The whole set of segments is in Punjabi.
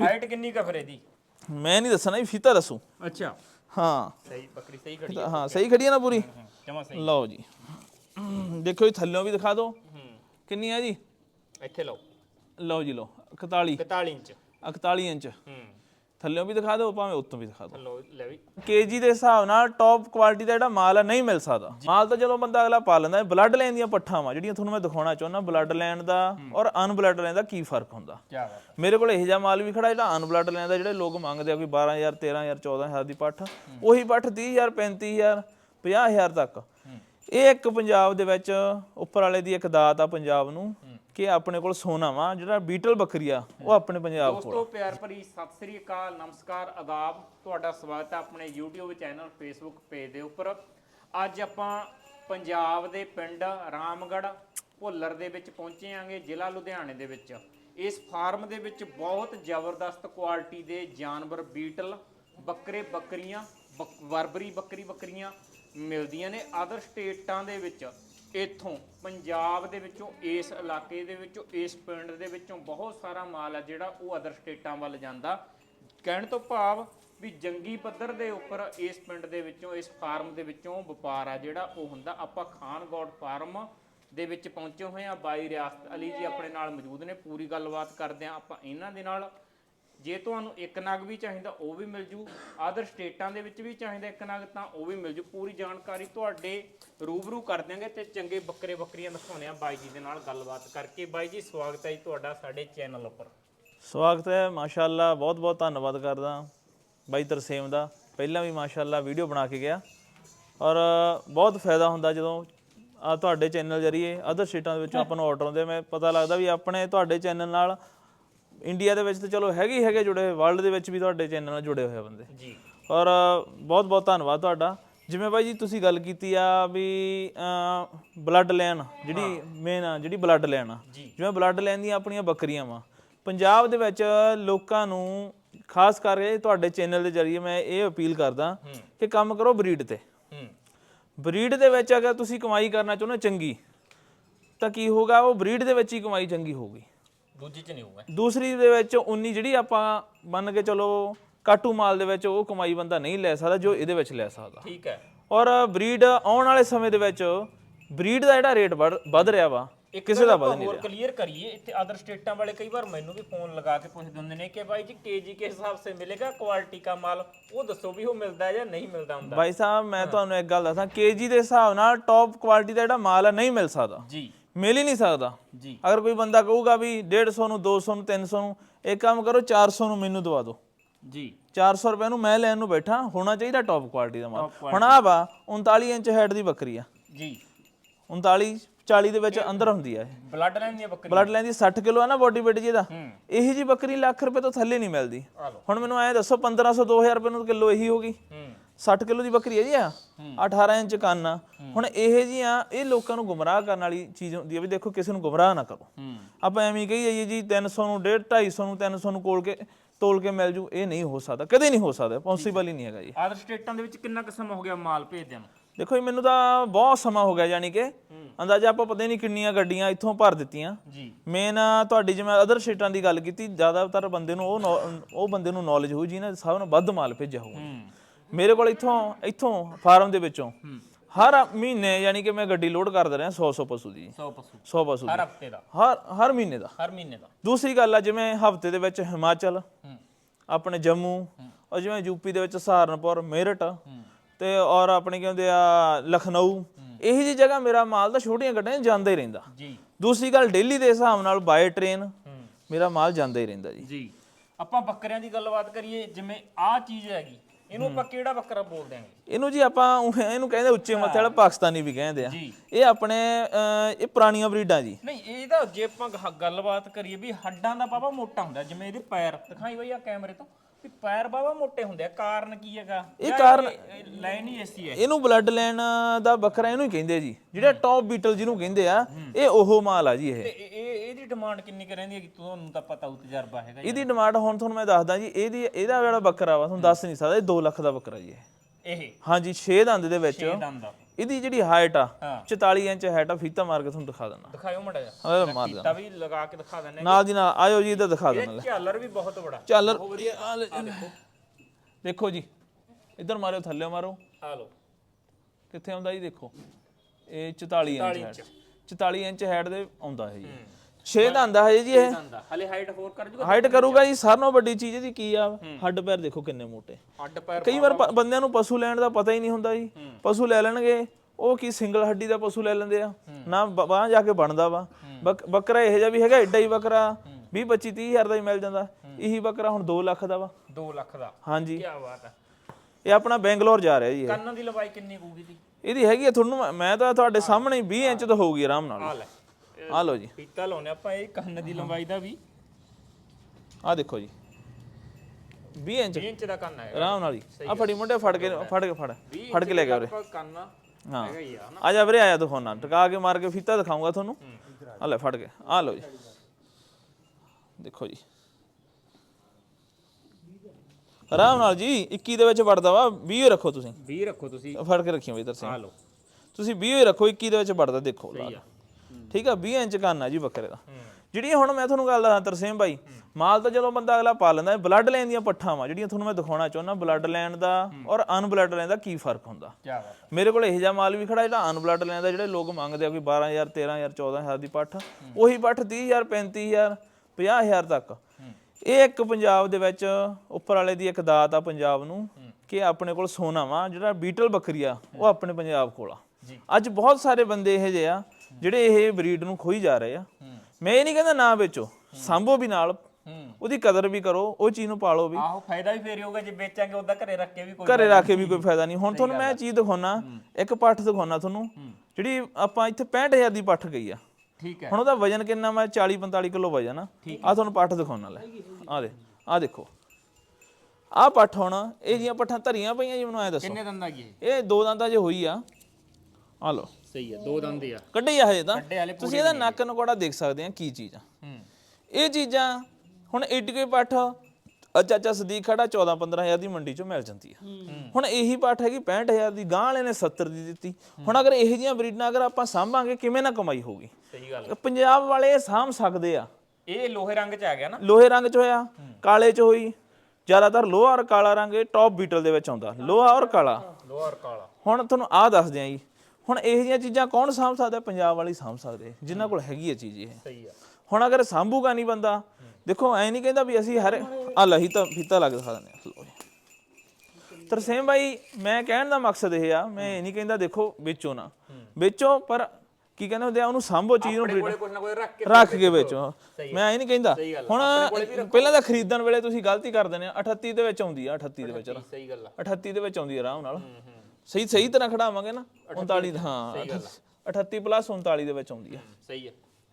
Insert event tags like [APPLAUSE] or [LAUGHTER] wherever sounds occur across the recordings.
ਹਾਈਟ ਕਿੰਨੀ ਕਫਰੇ ਦੀ ਮੈਂ ਨਹੀਂ ਦੱਸਣਾ ਜੀ ਫੀਤਾ ਦੱਸੂ। ਅੱਛਾ। ਹਾਂ। ਸਹੀ ਬੱਕਰੀ ਸਹੀ ਖੜੀ ਹਾਂ ਸਹੀ ਖੜੀ ਹੈ ਨਾ ਪੂਰੀ? ਜਮਾ ਸਹੀ। ਲਓ ਜੀ। ਦੇਖੋ ਜੀ ਥੱਲਿਓਂ ਵੀ ਦਿਖਾ ਦਿਓ। ਹੂੰ। ਕਿੰਨੀ ਹੈ ਜੀ? ਇੱਥੇ ਲਓ। ਲਓ ਜੀ ਲਓ। 41 41 ਇੰਚ। 41 ਇੰਚ। ਹੂੰ। ਥੱਲਿਓਂ ਵੀ ਦਿਖਾ ਦਿਓ ਭਾਵੇਂ ਉੱਤੋਂ ਵੀ ਦਿਖਾ ਦਿਓ। ਲੈ ਵੀ। ਕੇਜੀ ਦੇ ਹਿਸਾਬ ਨਾਲ ਟੌਪ ਕੁਆਲਿਟੀ ਦਾ ਜਿਹੜਾ ਮਾਲ ਹੈ ਨਹੀਂ ਮਿਲ ਸਕਦਾ। ਮਾਲ ਤਾਂ ਚਲੋ ਬੰਦਾ ਅਗਲਾ ਪਾ ਲੈਂਦਾ ਬਲੱਡ ਲਾਈਨ ਦੀਆਂ ਪੱਠਾਂ ਵਾ ਜਿਹੜੀਆਂ ਤੁਹਾਨੂੰ ਮੈਂ ਦਿਖਾਉਣਾ ਚਾਹੁੰਦਾ ਬਲੱਡ ਲਾਈਨ ਦਾ ਔਰ ਅਨਬਲੱਡ ਲਾਈਨ ਦਾ ਕੀ ਫ਼ਰਕ ਹੁੰਦਾ? ਕੀ ਬਾਤ ਹੈ। ਮੇਰੇ ਕੋਲ ਇਹੋ ਜਿਹਾ ਮਾਲ ਵੀ ਖੜਾ ਜਿਹੜਾ ਅਨਬਲੱਡ ਲਾਈਨ ਦਾ ਜਿਹੜੇ ਲੋਕ ਮੰਗਦੇ ਆ ਕੋਈ 12000 13000 14000 ਦੀ ਪੱਠ ਉਹੀ ਪੱਠ 30000 35000 50000 ਤੱਕ। ਇਹ ਇੱਕ ਪੰਜਾਬ ਦੇ ਵਿੱਚ ਉੱਪਰ ਵਾਲੇ ਦੀ ਇੱਕ ਦਾਤ ਆ ਪੰਜਾਬ ਨੂੰ। ਕਿ ਆਪਣੇ ਕੋਲ ਸੋਨਾ ਵਾ, ਜਿਹੜਾ ਬੀਟਲ ਬੱਕਰੀ ਆ, ਉਹ ਆਪਣੇ ਪੰਜਾਬ ਕੋਲ ਦੋਸਤੋ, ਪਿਆਰ ਭਰੀ ਸਤਿ ਸ੍ਰੀ ਅਕਾਲ, ਨਮਸਕਾਰ, ਆਦਾਬ। ਤੁਹਾਡਾ ਸਵਾਗਤ ਹੈ ਆਪਣੇ YouTube ਚੈਨਲ, Facebook ਪੇਜ ਦੇ ਉੱਪਰ। ਅੱਜ ਆਪਾਂ ਪੰਜਾਬ ਦੇ ਪਿੰਡ ਰਾਮਗੜ੍ਹ, ਭੁੱਲਰ ਦੇ ਵਿੱਚ ਪਹੁੰਚੇ ਆਂਗੇ ਜ਼ਿਲ੍ਹਾ ਲੁਧਿਆਣੇ ਦੇ ਵਿੱਚ। ਇਸ ਫਾਰਮ ਦੇ ਵਿੱਚ ਬਹੁਤ ਜ਼ਬਰਦਸਤ ਕੁਆਲਿਟੀ ਦੇ ਜਾਨਵਰ ਬੀਟਲ, ਬੱਕਰੇ ਬੱਕਰੀਆਂ, ਬਕ- ਵਰਬਰੀ ਬੱਕਰੀ ਬੱਕਰੀਆਂ ਮਿਲਦੀਆਂ ਨੇ ਅਦਰ ਸਟੇਟਾਂ ਦੇ ਵਿੱਚ। ਇੱਥੋਂ ਪੰਜਾਬ ਦੇ ਵਿੱਚੋਂ, ਇਸ ਇਲਾਕੇ ਦੇ ਵਿੱਚੋਂ, ਇਸ ਪਿੰਡ ਦੇ ਵਿੱਚੋਂ ਬਹੁਤ ਸਾਰਾ ਮਾਲ ਹੈ ਜਿਹੜਾ ਉਹ ਅਦਰ ਸਟੇਟਾਂ ਵੱਲ ਜਾਂਦਾ। ਕਹਿਣ ਤੋਂ ਭਾਵ ਵੀ ਜੰਗੀ ਪੱਧਰ ਦੇ ਉੱਪਰ ਇਸ ਪਿੰਡ ਦੇ ਵਿੱਚੋਂ, ਇਸ ਫਾਰਮ ਦੇ ਵਿੱਚੋਂ ਵਪਾਰ ਆ ਜਿਹੜਾ ਉਹ ਹੁੰਦਾ। ਆਪਾਂ ਖਾਨਗੌੜ ਫਾਰਮ ਦੇ ਵਿੱਚ ਪਹੁੰਚੇ ਹੋਏ ਆ। ਬਾਈ ਰਿਆਸਤ ਅਲੀ ਜੀ ਆਪਣੇ ਨਾਲ ਮੌਜੂਦ ਨੇ। ਪੂਰੀ ਗੱਲਬਾਤ ਕਰਦੇ ਆ। ਆਪਾਂ ਇਹਨਾਂ ਦੇ ਨਾਲ ਜੇ ਤੁਹਾਨੂੰ ਇੱਕ ਨਗ ਵੀ ਚਾਹੀਦਾ ਉਹ ਵੀ ਮਿਲ ਜੂ। ਆਦਰ ਸਟੇਟਾਂ ਦੇ ਵਿੱਚ ਵੀ ਚਾਹੀਦਾ ਇੱਕ ਨਗ ਤਾਂ ਉਹ ਵੀ ਮਿਲ ਜੂ। ਪੂਰੀ ਜਾਣਕਾਰੀ ਤੁਹਾਡੇ ਰੂਬਰੂ ਕਰ ਦਿਆਂਗੇ ਤੇ ਚੰਗੇ ਬੱਕਰੇ ਬੱਕਰੀਆਂ ਦਿਖਾਉਣੇ ਆ ਬਾਈ ਜੀ ਦੇ ਨਾਲ ਗੱਲਬਾਤ ਕਰਕੇ। ਬਾਈ ਜੀ ਸਵਾਗਤ ਹੈ ਜੀ ਤੁਹਾਡਾ ਸਾਡੇ ਚੈਨਲ ਉੱਪਰ। ਸਵਾਗਤ ਹੈ ਮਾਸ਼ਾਅੱਲਾ ਬਹੁਤ ਬਹੁਤ ਧੰਨਵਾਦ ਕਰਦਾ ਬਾਈ ਤਰਸੇਮ ਦਾ। ਪਹਿਲਾਂ ਵੀ ਮਾਸ਼ਾਅੱਲਾ ਵੀਡੀਓ ਬਣਾ ਕੇ ਗਿਆ। ਔਰ ਬਹੁਤ ਫਾਇਦਾ ਹੁੰਦਾ ਜਦੋਂ ਆ ਤੁਹਾਡੇ ਚੈਨਲ ਜਰੀਏ ਅਦਰ ਸਟੇਟਾਂ ਦੇ ਵਿੱਚੋਂ ਆਪਾਂ ਨੂੰ ਆਰਡਰ ਆਉਂਦੇ ਮੈਂ ਪਤਾ ਲੱਗਦਾ ਵੀ ਆਪਣੇ ਤੁਹਾਡੇ ਚੈਨਲ ਨਾਲ ਇੰਡੀਆ ਦੇ ਵਿੱਚ ਤਾਂ ਚਲੋ ਹੈਗੇ ਹੀ ਹੈਗੇ ਜੁੜੇ ਵਰਲਡ ਦੇ ਵਿੱਚ ਵੀ ਤੁਹਾਡੇ ਚੈਨਲ ਨਾਲ ਜੁੜੇ ਹੋਏ ਆ ਬੰਦੇ। ਜੀ। ਔਰ ਬਹੁਤ ਬਹੁਤ ਧੰਨਵਾਦ ਤੁਹਾਡਾ। ਜਿਵੇਂ ਬਾਈ ਜੀ ਤੁਸੀਂ ਗੱਲ ਕੀਤੀ ਆ ਵੀ ਬਲੱਡ ਲਾਈਨ ਜਿਹੜੀ ਮੇਨ ਜਿਹੜੀ ਬਲੱਡ ਲਾਈਨ ਆ। ਜਿਵੇਂ ਬਲੱਡ ਲਾਈਨ ਦੀਆਂ ਆਪਣੀਆਂ ਬੱਕਰੀਆਂ ਵਾ। ਪੰਜਾਬ ਦੇ ਵਿੱਚ ਲੋਕਾਂ ਨੂੰ ਖਾਸ ਕਰਕੇ ਤੁਹਾਡੇ ਚੈਨਲ ਦੇ ਜ਼ਰੀਏ ਮੈਂ ਇਹ ਅਪੀਲ ਕਰਦਾ ਕਿ ਕੰਮ ਕਰੋ ਬਰੀਡ ਤੇ। ਬਰੀਡ ਦੇ ਵਿੱਚ ਅਗਰ ਤੁਸੀਂ ਕਮਾਈ ਕਰਨਾ ਚਾਹੁੰਦੇ ਚੰਗੀ ਤਾਂ ਕੀ ਹੋਗਾ ਉਹ ਬਰੀਡ ਦੇ ਵਿੱਚ ਹੀ ਕਮਾਈ ਚੰਗੀ ਹੋਊਗੀ। ਦੂਜੀ ਚ ਨਹੀਂ ਹੋਊਗਾ। ਦੂਸਰੀ ਦੇ ਵਿੱਚ ਉਨੀ ਜਿਹੜੀ ਆਪਾਂ ਮੰਨ ਕੇ ਚਲੋ ਕਾਟੂ ਮਾਲ ਦੇ ਵਿੱਚ ਉਹ ਕਮਾਈ ਬੰਦਾ ਨਹੀਂ ਲੈ ਸਕਦਾ ਜੋ ਇਹਦੇ ਵਿੱਚ ਲੈ ਸਕਦਾ। ਠੀਕ ਹੈ। ਔਰ ਬਰੀਡ ਆਉਣ ਵਾਲੇ ਸਮੇਂ ਦੇ ਵਿੱਚ ਬਰੀਡ ਦਾ ਜਿਹੜਾ ਰੇਟ ਵੱਧ ਰਿਹਾ ਵਾ ਕਿਸੇ ਦਾ ਵੱਧ ਨਹੀਂ ਹੋਰ ਕਲੀਅਰ ਕਰੀਏ ਇੱਥੇ ਅਦਰ ਸਟੇਟਾਂ ਵਾਲੇ ਕਈ ਵਾਰ ਮੈਨੂੰ ਵੀ ਫੋਨ ਲਗਾ ਕੇ ਪੁੱਛਦੇ ਹੁੰਦੇ ਨੇ ਕਿ ਭਾਈ ਜੀ ਕੇਜੀ ਕੇ ਹਿਸਾਬ ਸੇ ਮਿਲੇਗਾ ਕੁਆਲਿਟੀ ਕਾ ਮਾਲ? ਉਹ ਦੱਸੋ ਵੀ ਉਹ ਮਿਲਦਾ ਹੈ ਜਾਂ ਨਹੀਂ ਮਿਲਦਾ ਹੁੰਦਾ। ਭਾਈ ਸਾਹਿਬ ਮੈਂ ਤੁਹਾਨੂੰ ਇੱਕ ਗੱਲ ਦੱਸਾਂ ਕੇਜੀ ਦੇ ਹਿਸਾਬ ਨਾਲ ਟੌਪ ਕੁਆਲਿਟੀ ਦਾ ਜਿਹੜਾ ਮਾਲ ਹੈ ਨਹੀਂ ਮਿਲ ਸਕਦਾ। ਜੀ। ਮਿਲ ਹੀ ਨਹੀਂ ਸਕਦਾ। ਜੀ। ਅਗਰ ਕੋਈ ਬੰਦਾ ਕਹੂਗਾ ਵੀ 150 ਨੂੰ 200 ਨੂੰ 300 ਨੂੰ ਇੱਕ ਕੰਮ ਕਰੋ 400 ਨੂੰ ਮੈਨੂੰ ਦਵਾ ਦਿਓ ਜੀ। 400 ਰੁਪਏ ਨੂੰ ਮੈਂ ਲੈਣ ਨੂੰ ਬੈਠਾ ਹੋਣਾ ਚਾਹੀਦਾ ਟੌਪ ਕੁਆਲਿਟੀ ਦਾ ਮਾਲ। ਹੁਣ ਆ ਵਾ 39 ਇੰਚ ਹੈਡ ਦੀ ਬੱਕਰੀ ਆ। ਜੀ। 39 40 ਦੇ ਵਿੱਚ ਅੰਦਰ ਹੁੰਦੀ ਆ ਇਹ। ਬਲੱਡ ਲਾਈਨ ਦੀਆਂ ਬੱਕਰੀਆਂ। ਬਲੱਡ ਲੈਂਦੀ 60 ਕਿਲੋ ਆ ਨਾ ਬੋਡੀ weight ਜੀ ਇਹਦਾ ਹੂੰ। ਇਹੀ ਜੀ ਬੱਕਰੀ ਲੱਖ ਰੁਪਏ ਤੋਂ ਥੱਲੇ ਨਹੀਂ ਮਿਲਦੀ। ਹੁਣ ਮੈਨੂੰ ਐ ਦੱਸੋ 1500 2000 ਰੁਪਏ ਨੂੰ ਕਿਲੋ ਇਹੀ ਹੋਗੀ 60 ਕਿਲੋ ਦੀ ਬੱਕਰੀ ਹੈ ਜੀ ਆ 18 ਇੰਚ ਕੰਨ ਆ। ਹੁਣ ਇਹ ਜੀਆਂ ਇਹ ਲੋਕਾਂ ਨੂੰ ਗੁੰਮਰਾਹ ਕਰਨ ਵਾਲੀ ਚੀਜ਼ ਹੁੰਦੀ ਹੈ ਵੀ ਦੇਖੋ ਕਿਸੇ ਨੂੰ ਗੁੰਮਰਾਹ ਨਾ ਕਰੋ। ਆਪਾਂ ਐਵੇਂ ਹੀ ਕਹੀ ਜਾਈਏ ਜੀ 300 ਨੂੰ 1.5 250 ਨੂੰ 300 ਨੂੰ ਕੋਲ ਕੇ ਤੋਲ ਕੇ ਮਿਲ ਜੂ। ਇਹ ਨਹੀਂ ਹੋ ਸਕਦਾ ਕਦੇ ਨਹੀਂ ਹੋ ਸਕਦਾ ਪੋਸੀਬਲ ਹੀ ਨਹੀਂ ਹੈਗਾ ਜੀ। ਆਦਰ ਸਟੇਟਾਂ ਦੇ ਵਿੱਚ ਕਿੰਨਾ ਕੁ ਸਮਾਂ ਹੋ ਗਿਆ ਮਾਲ ਭੇਜਦਿਆਂ ਨੂੰ? ਦੇਖੋ ਜੀ ਮੈਨੂੰ ਤਾਂ ਬਹੁਤ ਸਮਾਂ ਹੋ ਗਿਆ ਯਾਨੀ ਕਿ। ਅੰਦਾਜ਼ਾ ਆਪਾਂ ਪਤਾ ਨਹੀਂ ਕਿੰਨੀਆਂ ਗੱਡੀਆਂ ਇੱਥੋਂ ਭਰ ਦਿੱਤੀਆਂ। ਜੀ। ਮੇਨ ਤੁਹਾਡੀ ਜਿਵੇਂ ਅਦਰ ਸਟੇਟਾਂ ਦੀ ਗੱਲ ਕੀਤੀ ਜ਼ਿਆਦਾਤਰ ਬੰਦੇ ਨੂੰ ਉਹ ਨੌ- ਉਹ ਬੰਦੇ ਨੂੰ ਨੌਲੇਜ ਹੋਊ ਜਿਹਨੇ ਸਭ ਨਾਲੋਂ ਵੱਧ ਮਾਲ ਭੇਜਿਆ ਹੋਊ ਮੇਰੇ ਕੋਲ ਇੱਥੋਂ ਇੱਥੋਂ ਫਾਰਮ ਦੇ ਵਿੱਚੋਂ ਹਰ ਮਹੀਨੇ ਯਾਨੀ ਕਿ ਮੈਂ ਗੱਡੀ ਲੋਡ ਕਰਦਾ ਰਿਹਾ 100 100 ਪਸ਼ੂ ਦੀ। 100 ਪਸ਼ੂ। 100 ਪਸ਼ੂ ਹਰ ਹਫ਼ਤੇ ਦਾ। ਹਰ ਹਰ ਮਹੀਨੇ ਦਾ। ਹਰ ਮਹੀਨੇ ਦਾ। ਦੂਸਰੀ ਗੱਲ ਆ ਜਿਵੇਂ ਹਫ਼ਤੇ ਦੇ ਵਿੱਚ ਹਿਮਾਚਲ ਆਪਣੇ ਜੰਮੂ ਔਰ ਜਿਵੇਂ ਯੂਪੀ ਦੇ ਵਿੱਚ ਸਹਾਰਨਪੁਰ ਮੇਰਠ ਤੇ ਔਰ ਆਪਣੇ ਕਹਿੰਦੇ ਆ ਲਖਨਊ ਇਹੀ ਜੀ ਜਗ੍ਹਾ ਮੇਰਾ ਮਾਲ ਤਾਂ ਛੋਟੀਆਂ ਗੱਡੀਆਂ ਜਾਂਦਾ ਹੀ ਰਹਿੰਦਾ। ਜੀ। ਦੂਸਰੀ ਗੱਲ ਦਿੱਲੀ ਦੇ ਹਿਸਾਬ ਨਾਲ ਬਾਏ ਟ੍ਰੇਨ ਮੇਰਾ ਮਾਲ ਜਾਂਦਾ ਹੀ ਰਹਿੰਦਾ ਜੀ। ਜੀ। ਆਪਾਂ ਬੱਕਰਿਆਂ ਦੀ ਗੱਲਬਾਤ ਕਰੀਏ ਜਿਵੇਂ ਆਹ ਚੀਜ਼ ਹੈਗੀ। ਇਹਨੂੰ ਆਪਾਂ ਕਿਹੜਾ ਬੱਕਰਾ ਬੋਲ ਦਿਆਂਗੇ? ਇਹਨੂੰ ਜੀ ਆਪਾਂ ਊਂ ਇਹਨੂੰ ਕਹਿੰਦੇ ਉੱਚੇ ਮੱਥੇ ਵਾਲਾ ਪਾਕਿਸਤਾਨੀ ਵੀ ਕਹਿੰਦੇ ਆ। ਜੀ। ਇਹ ਆਪਣੇ ਅਹ, ਇਹ ਪੁਰਾਣੀਆਂ ਬਰੀਡਾਂ ਜੀ। ਨਹੀਂ ਇਹਦਾ ਜੇ ਆਪਾਂ ਗ- ਗੱਲਬਾਤ ਕਰੀਏ ਵੀ ਹੱਡਾਂ ਦਾ ਬਾਬਾ ਮੋਟਾ ਹੁੰਦਾ ਜਿਵੇਂ ਇਹਦੇ ਪੈਰ। ਦਿਖਾਈ ਬਈ ਆ ਕੈਮਰੇ ਤੋਂ ਵੀ ਪੈਰ ਬਾਬਾ ਮੋਟੇ ਹੁੰਦੇ ਆ। ਕਾਰਨ ਕੀ ਹੈਗਾ? ਇਹ ਕਾਰਨ- ਲਾਈਨ ਹੀ ਐਸੀ ਹੈ। ਇਹਨੂੰ ਬਲੱਡ ਲੈਣ ਦਾ ਬੱਕਰਾ ਇਹਨੂੰ ਹੀ ਕਹਿੰਦੇ ਜੀ। ਜਿਹੜਾ ਟੌਪ ਬੀਟਲ ਜਿਹਨੂੰ ਕਹਿੰਦੇ ਆ ਇਹ ਉਹ ਮਾਲ ਆ ਜੀ ਇਹ। ਤੇ ਇਹ ਇਹ- ਡਿਮਾਂਡ ਕਿੰਨੀ ਕੁ ਰਹਿੰਦੀ ਹੈ ਕਿ ਤੁਹਾਨੂੰ ਤਾਂ ਪਤਾ ਉਹ ਤਜਰਬਾ ਹੈਗਾ ਜੀ। ਇਹਦੀ ਡਿਮਾਂਡ ਹੁਣ ਤੁਹਾਨੂੰ ਮੈਂ ਦੱਸਦਾ ਜੀ ਇਹਦੀ ਇਹਦਾ ਜਿਹੜਾ ਬੱਕਰਾ ਵਾ ਤੁਹਾਨੂੰ ਦੱਸ ਨਹੀਂ ਸਕਦਾ ਇਹ 2 ਲੱਖ ਦਾ ਬੱਕਰਾ ਜੀ ਇਹ। ਇਹ? ਹਾਂਜੀ 6 ਦੰਦ ਦੇ ਵਿੱਚ। ਇਹ ਦੰਦ ਇਹਦੀ ਜਿਹੜੀ ਹਾਈਟ ਆ ਹਾਂ। 44 ਇੰਚ ਹਾਈਟ ਆ ਫੀਤਾ ਮਾਰ ਕੇ ਤੁਹਾਨੂੰ ਦਿਖਾ ਦਿੰਦਾ। ਦਿਖਾਇਓ ਮੜਾ ਜਾ ਆ ਮਾਰ ਕੀਤਾ ਵੀ ਲਗਾ ਕੇ ਦਿਖਾ ਦਿੰਦੇ ਨਾਲ ਦੀ ਨਾਲ ਆਇਓ ਜੀ ਇੱਧਰ ਦਿਖਾ ਦਿੰਦਾ। ਇਹ ਝਾਲਰ ਵੀ ਬਹੁਤ ਬੜਾ। ਚੱਲ ਦੇਖੋ। ਜੀ ਇੱਧਰ ਮਾਰਿਓ ਥੱਲੇ ਮਾਰੋ। ਆ ਲਓ। ਕਿੱਥੇ ਆਉਂਦਾ ਜੀ ਦੇਖੋ। ਇਹ 44 ਇੰਚ ਹੈਡ 44 ਇੰਚ। ਹੈਡ ਦੇ ਆਉਂਦਾ ਹੈ ਜੀ। 6 ਦਾ ਆਂਦਾ ਹੈ ਜੀ ਇਹ। ਦੰਦਾ ਹਲੇ ਹਾਈਟ ਹੋਰ ਕਰ ਜੂਗਾ ਹਾਈਟ ਕਰੂਗਾ ਜੀ ਸਾਰਿਆਂ ਨਾਲੋਂ ਵੱਡੀ ਚੀਜ਼ ਇਹਦੀ ਕੀ ਆ? ਹੱਡ ਪੈਰ ਦੇਖੋ ਕਿੰਨੇ ਮੋਟੇ। ਅੱਡ ਪੈਰ ਕਈ ਵਾਰ ਪ- ਬੰਦਿਆਂ ਨੂੰ ਪਸ਼ੂ ਲੈਣ ਦਾ ਪਤਾ ਹੀ ਨਹੀਂ ਹੁੰਦਾ ਜੀ। ਪਸ਼ੂ ਲੈ ਲੈਣਗੇ ਉਹ ਕੀ ਸਿੰਗਲ ਹੱਡੀ ਦਾ ਪਸ਼ੂ ਲੈ ਲੈਂਦੇ ਆ? ਨਾ ਬਾਹ ਜਾ ਕੇ ਬਣਦਾ ਵਾ। ਬੱਕ- ਬੱਕਰਾ ਇਹੋ ਜਿਹਾ ਵੀ ਹੈਗਾ ਏਡਾ ਹੀ ਬੱਕਰਾ। 20 25 30 ਹਜ਼ਾਰ ਦਾ ਹੀ ਮਿਲ ਜਾਂਦਾ। ਇਹੀ ਬੱਕਰਾ ਹੁਣ 2 ਲੱਖ ਦਾ ਵਾ। 2 ਲੱਖ ਦਾ। ਹਾਂਜੀ। ਕੀ ਬਾਤ ਹੈ ਇਹ ਆਪਣਾ ਬੈਂਗਲੌਰ ਜਾ ਰਿਹਾ ਜੀ ਇਹ। ਕੰਨਾਂ ਦੀ ਲੰਬਾਈ ਕਿੰਨੀ ਕੂਗੀ ਦੀ ਇਹਦੀ? ਹੈਗੀ ਆ ਤੁਹਾਨੂੰ ਮੈਂ- ਮੈਂ ਤਾਂ ਤੁਹਾਡੇ ਸਾਹਮਣੇ ਹੀ 20 ਇੰਚ ਤਾਂ ਹੋਊਗੀ ਆਰਾਮ ਆ ਨਾਲ ਲੈ। ਆ ਲਓ ਜੀ। ਪੀਤਾ ਲਾਉਨੇ ਆਪਾਂ ਇਹ ਕੰਨ ਦੀ ਲੰਬਾਈ ਦਾ ਵੀ। ਆ ਦੇਖੋ ਜੀ। 20 ਇੰਚ। 20 ਇੰਚ ਦਾ ਕੰਨ ਹੈ ਆਰਾਮ ਨਾਲ ਹੀ। ਆ ਫੜੀ ਮੁੰਡੇ ਫੜ ਕੇ ਫੜ ਕੇ ਫੜ। ਫੜ ਕੇ ਲੈ ਕੇ ਉਰੇ ਕੰਨ ਹਾਂ। ਆ ਜਾ ਵੀਰੇ ਆਇਆ ਦਿਖਾਉਣਾ ਟਿਕਾ ਕੇ ਮਾਰ ਕੇ ਫੀਤਾ ਦਿਖਾਉਂਗਾ ਤੁਹਾਨੂੰ। ਆ ਲੈ ਫੜ ਕੇ। ਆ ਲਓ ਜੀ। ਦੇਖੋ ਜੀ। ਆਰਾਮ ਨਾਲ ਜੀ 21 ਦੇ ਵਿੱਚ ਵੜਦਾ ਵਾ 20 ਰੱਖੋ ਤੁਸੀਂ। 20 ਰੱਖੋ ਤੁਸੀਂ। ਫੜ ਕੇ ਰੱਖਿਓ ਬਈ ਤਰਸੇ ਆ ਲਓ। ਤੁਸੀਂ 20 ਰੱਖੋ 21 ਦੇ ਵਿੱਚ ਵੜਦਾ ਦੇਖੋ ਲਾ। ਠੀਕ ਆ 20 ਇੰਚ ਕੰਨ ਆ ਜੀ ਬੱਕਰੇ ਦਾ। ਜਿਹੜੀ ਹੁਣ ਮੈਂ ਤੁਹਾਨੂੰ ਗੱਲ ਦੱਸਾਂ ਤਰਸੇਮ ਭਾਈ ਮਾਲ ਤਾਂ ਜਦੋਂ ਬੰਦਾ ਅਗਲਾ ਪਾ ਲੈਂਦਾ ਬਲੱਡ ਲਾਈਨ ਦੀਆਂ ਪੱਠਾਂ ਵਾ ਜਿਹੜੀਆਂ ਤੁਹਾਨੂੰ ਮੈਂ ਦਿਖਾਉਣਾ ਚਾਹੁੰਦਾ ਬਲੱਡ ਲਾਈਨ ਦਾ ਔਰ ਅਨਬਲੱਡ ਲਾਈਨ ਦਾ ਕੀ ਫ਼ਰਕ ਹੁੰਦਾ? ਮੇਰੇ ਕੋਲ ਇਹੋ ਜਿਹਾ ਮਾਲ ਵੀ ਖੜਾ ਜਿਹੜਾ ਅਨਬਲੱਡ ਲਾਈਨ ਦਾ ਜਿਹੜੇ ਲੋਕ ਮੰਗਦੇ ਆ ਕੋਈ 12000 13000 14000 ਦੀ ਪੱਠ ਉਹੀ ਪੱਠ 30000 35000 50000 ਤੱਕ। ਇਹ ਇੱਕ ਪੰਜਾਬ ਦੇ ਵਿੱਚ ਉੱਪਰ ਵਾਲੇ ਦੀ ਇੱਕ ਦਾਤ ਆ ਪੰਜਾਬ ਨੂੰ ਕਿ ਆਪਣੇ ਕੋਲ ਸੋਨਾ ਵਾ ਜਿਹੜਾ ਬੀਟਲ ਬੱਕਰੀ ਆ ਉਹ ਆਪਣੇ ਪੰਜਾਬ ਕੋਲ ਆ। ਅੱਜ ਬਹੁਤ ਸਾਰੇ ਬੰਦੇ ਇਹੋ ਜਿਹੇ ਆ ਜਿਹੜੇ ਇਹ ਬਰੀਡ ਨੂੰ ਖੋਈ ਜਾ ਰਹੇ ਆ। ਮੈਂ ਇਹ ਨਹੀਂ ਕਹਿੰਦਾ ਨਾ ਵੇਚੋ ਸੰਭੋ ਵੀ ਨਾਲ ਉਹਦੀ ਕਦਰ ਵੀ ਕਰੋ ਉਹ ਚੀਜ਼ ਨੂੰ ਪਾਲੋ ਵੀ। ਆਹੋ ਫਾਇਦਾ ਵੀ ਫੇਰ ਹੋਊਗਾ ਜੇ ਵੇਚਾਂਗੇ ਉਹਦਾ ਘਰੇ ਰੱਖ ਕੇ ਵੀ ਕੋਈ ਘਰੇ ਰੱਖ ਕੇ ਵੀ ਕੋਈ ਫਾਇਦਾ ਨਹੀਂ। ਹੁਣ ਤੁਹਾਨੂੰ ਮੈਂ ਚੀਜ਼ ਦਿਖਾਉਣਾ ਇੱਕ ਪੱਠ ਦਿਖਾਉਣਾ ਤੁਹਾਨੂੰ ਜਿਹੜੀ ਆਪਾਂ ਇੱਥੇ 65000 ਦੀ ਪੱਠ ਗਈ ਆ। ਠੀਕ ਹੈ। ਹੁਣ ਉਹਦਾ ਵਜਨ ਕਿੰਨਾ ਮੈਂ 40 45 ਕਿਲੋ ਵਜਨ ਆ। ਆ ਤੁਹਾਨੂੰ ਪੱਠ ਦਿਖਾਉਣਾ ਲੈ। ਆ ਦੇ ਆ ਦੇਖੋ। ਆ ਪੱਠ ਹੁਣ ਇਹ ਜੀਆਂ ਪੱਠਾਂ ਧਰੀਆਂ ਪਈਆਂ ਜੀ ਮੈਨੂੰ ਐ ਦੱਸੋ। ਕਿੰਨੇ ਦੰਦਾਂ ਕੀ ਇਹ ਦੋ ਦੰਦਾਂ ਜੇ ਹੋਈ ਆ। ਆ ਲਓ। ਸਹੀ ਹੈ ਦੋ ਦੰਦ ਹੀ ਆ। ਕੱਢੀ ਆ ਹਜੇ ਤਾਂ। ਤੁਸੀਂ ਇਹਦਾ ਨੱਕ ਨਕੋੜਾ ਦੇਖ ਸਕਦੇ ਆ ਕੀ ਚੀਜ਼ ਆ। ਹੂੰ। ਇਹ ਚੀਜ਼ਾਂ ਹੁਣ ਏਡੀ ਕੋਈ ਪੱਠ ਅ ਚਾਚਾ ਸਦੀਕ ਖੜਾ 14 15000 ਦੀ ਮੰਡੀ ਚੋਂ ਮਿਲ ਜਾਂਦੀ ਆ। ਹੁਣ ਇਹੀ ਪੱਠ ਹੈਗੀ 65000 ਦੀ ਗਾਂ ਵਾਲੇ ਨੇ 70 ਦੀ ਦਿੱਤੀ। ਹੁਣ ਅਗਰ ਇਹੋ ਜਿਹੀਆਂ ਬਰੀਡਾਂ ਅਗਰ ਆਪਾਂ ਸਾਂਭਾਂਗੇ ਕਿਵੇਂ ਨਾ ਕਮਾਈ ਹੋਊਗੀ। ਸਹੀ ਗੱਲ ਪੰਜਾਬ ਵਾਲੇ ਇਹ ਸਾਂਭ ਸਕਦੇ ਆ। ਇਹ ਲੋਹੇ ਰੰਗ ਚ ਆ ਗਿਆ ਨਾ। ਲੋਹੇ ਰੰਗ ਚ ਹੋਇਆ ਕਾਲੇ ਚ ਹੋਈ। ਜ਼ਿਆਦਾਤਰ ਲੋਹਾ ਔਰ ਕਾਲਾ ਰੰਗ ਇਹ ਟੌਪ ਬੀਟਲ ਦੇ ਵਿੱਚ ਆਉਂਦਾ। ਲੋਹਾ ਔਰ ਕਾਲਾ। ਲੋਹਾ ਔਰ ਕਾਲਾ। ਹੁਣ ਤੁਹਾਨੂੰ ਆਹ ਦੱਸਦੇ ਆ ਜੀ। ਹੁਣ ਇਹੋ ਜਿਹੀਆਂ ਚੀਜ਼ਾਂ ਕੌਣ ਸਾਂਭ ਸਕਦਾ? ਪੰਜਾਬ ਵਾਲੇ ਸਾਂਭ ਸਕਦੇ ਜਿਨ੍ਹਾਂ ਕੋਲ ਹੈਗੀ ਹੈ ਚੀਜ਼ ਇਹ। ਸਹੀ ਆ। ਹੁਣ ਅਗਰ ਸਾਂਭੂਗਾ ਨਹੀਂ ਬੰਦਾ ਦੇਖੋ ਐ ਨਹੀਂ ਕਹਿੰਦਾ ਵੀ ਅਸੀਂ ਹਰ ਆ ਲਹੀ ਤਾਂ ਫੀਤਾ ਲੱਗ ਦਿੰਦੇ ਆ। ਤਰਸੇਮ ਭਾਈ ਮੈਂ ਕਹਿਣ ਦਾ ਮਕਸਦ ਇਹ ਆ ਮੈਂ ਇਹ ਨਹੀਂ ਕਹਿੰਦਾ ਦੇਖੋ ਵੇਚੋ ਨਾ। ਵੇਚੋ ਪਰ ਕੀ ਕਹਿੰਦੇ ਹੁੰਦੇ ਆ ਉਹਨੂੰ ਸਾਂਭੋ ਚੀਜ਼ ਨੂੰ ਰੱਖ ਕੇ ਵੇਚੋ। ਮੈਂ ਇਹ ਨਹੀਂ ਕਹਿੰਦਾ। ਹੁਣ ਪਹਿਲਾਂ ਤਾਂ ਖਰੀਦਣ ਵੇਲੇ ਤੁਸੀਂ ਗਲਤੀ ਕਰ ਦਿੰਦੇ ਆ। 38 ਦੇ ਵਿੱਚ ਆਉਂਦੀ ਆ 38 ਦੇ ਵਿੱਚ ਸਹੀ ਗੱਲ ਆ। 38 ਦੇ ਵਿੱਚ ਆਉਂਦੀ ਆ ਆਰਾਮ ਨਾਲ। ਸਹੀ ਸਹੀ ਤਰ੍ਹਾਂ ਖੜਾਵਾਂਗੇ ਨਾ 39 ਦਾ- ਹਾਂ 38 ਪਲੱਸ 39 ਦੇ ਵਿੱਚ ਆਉਂਦੀ ਆ। ਸਹੀ ਆ।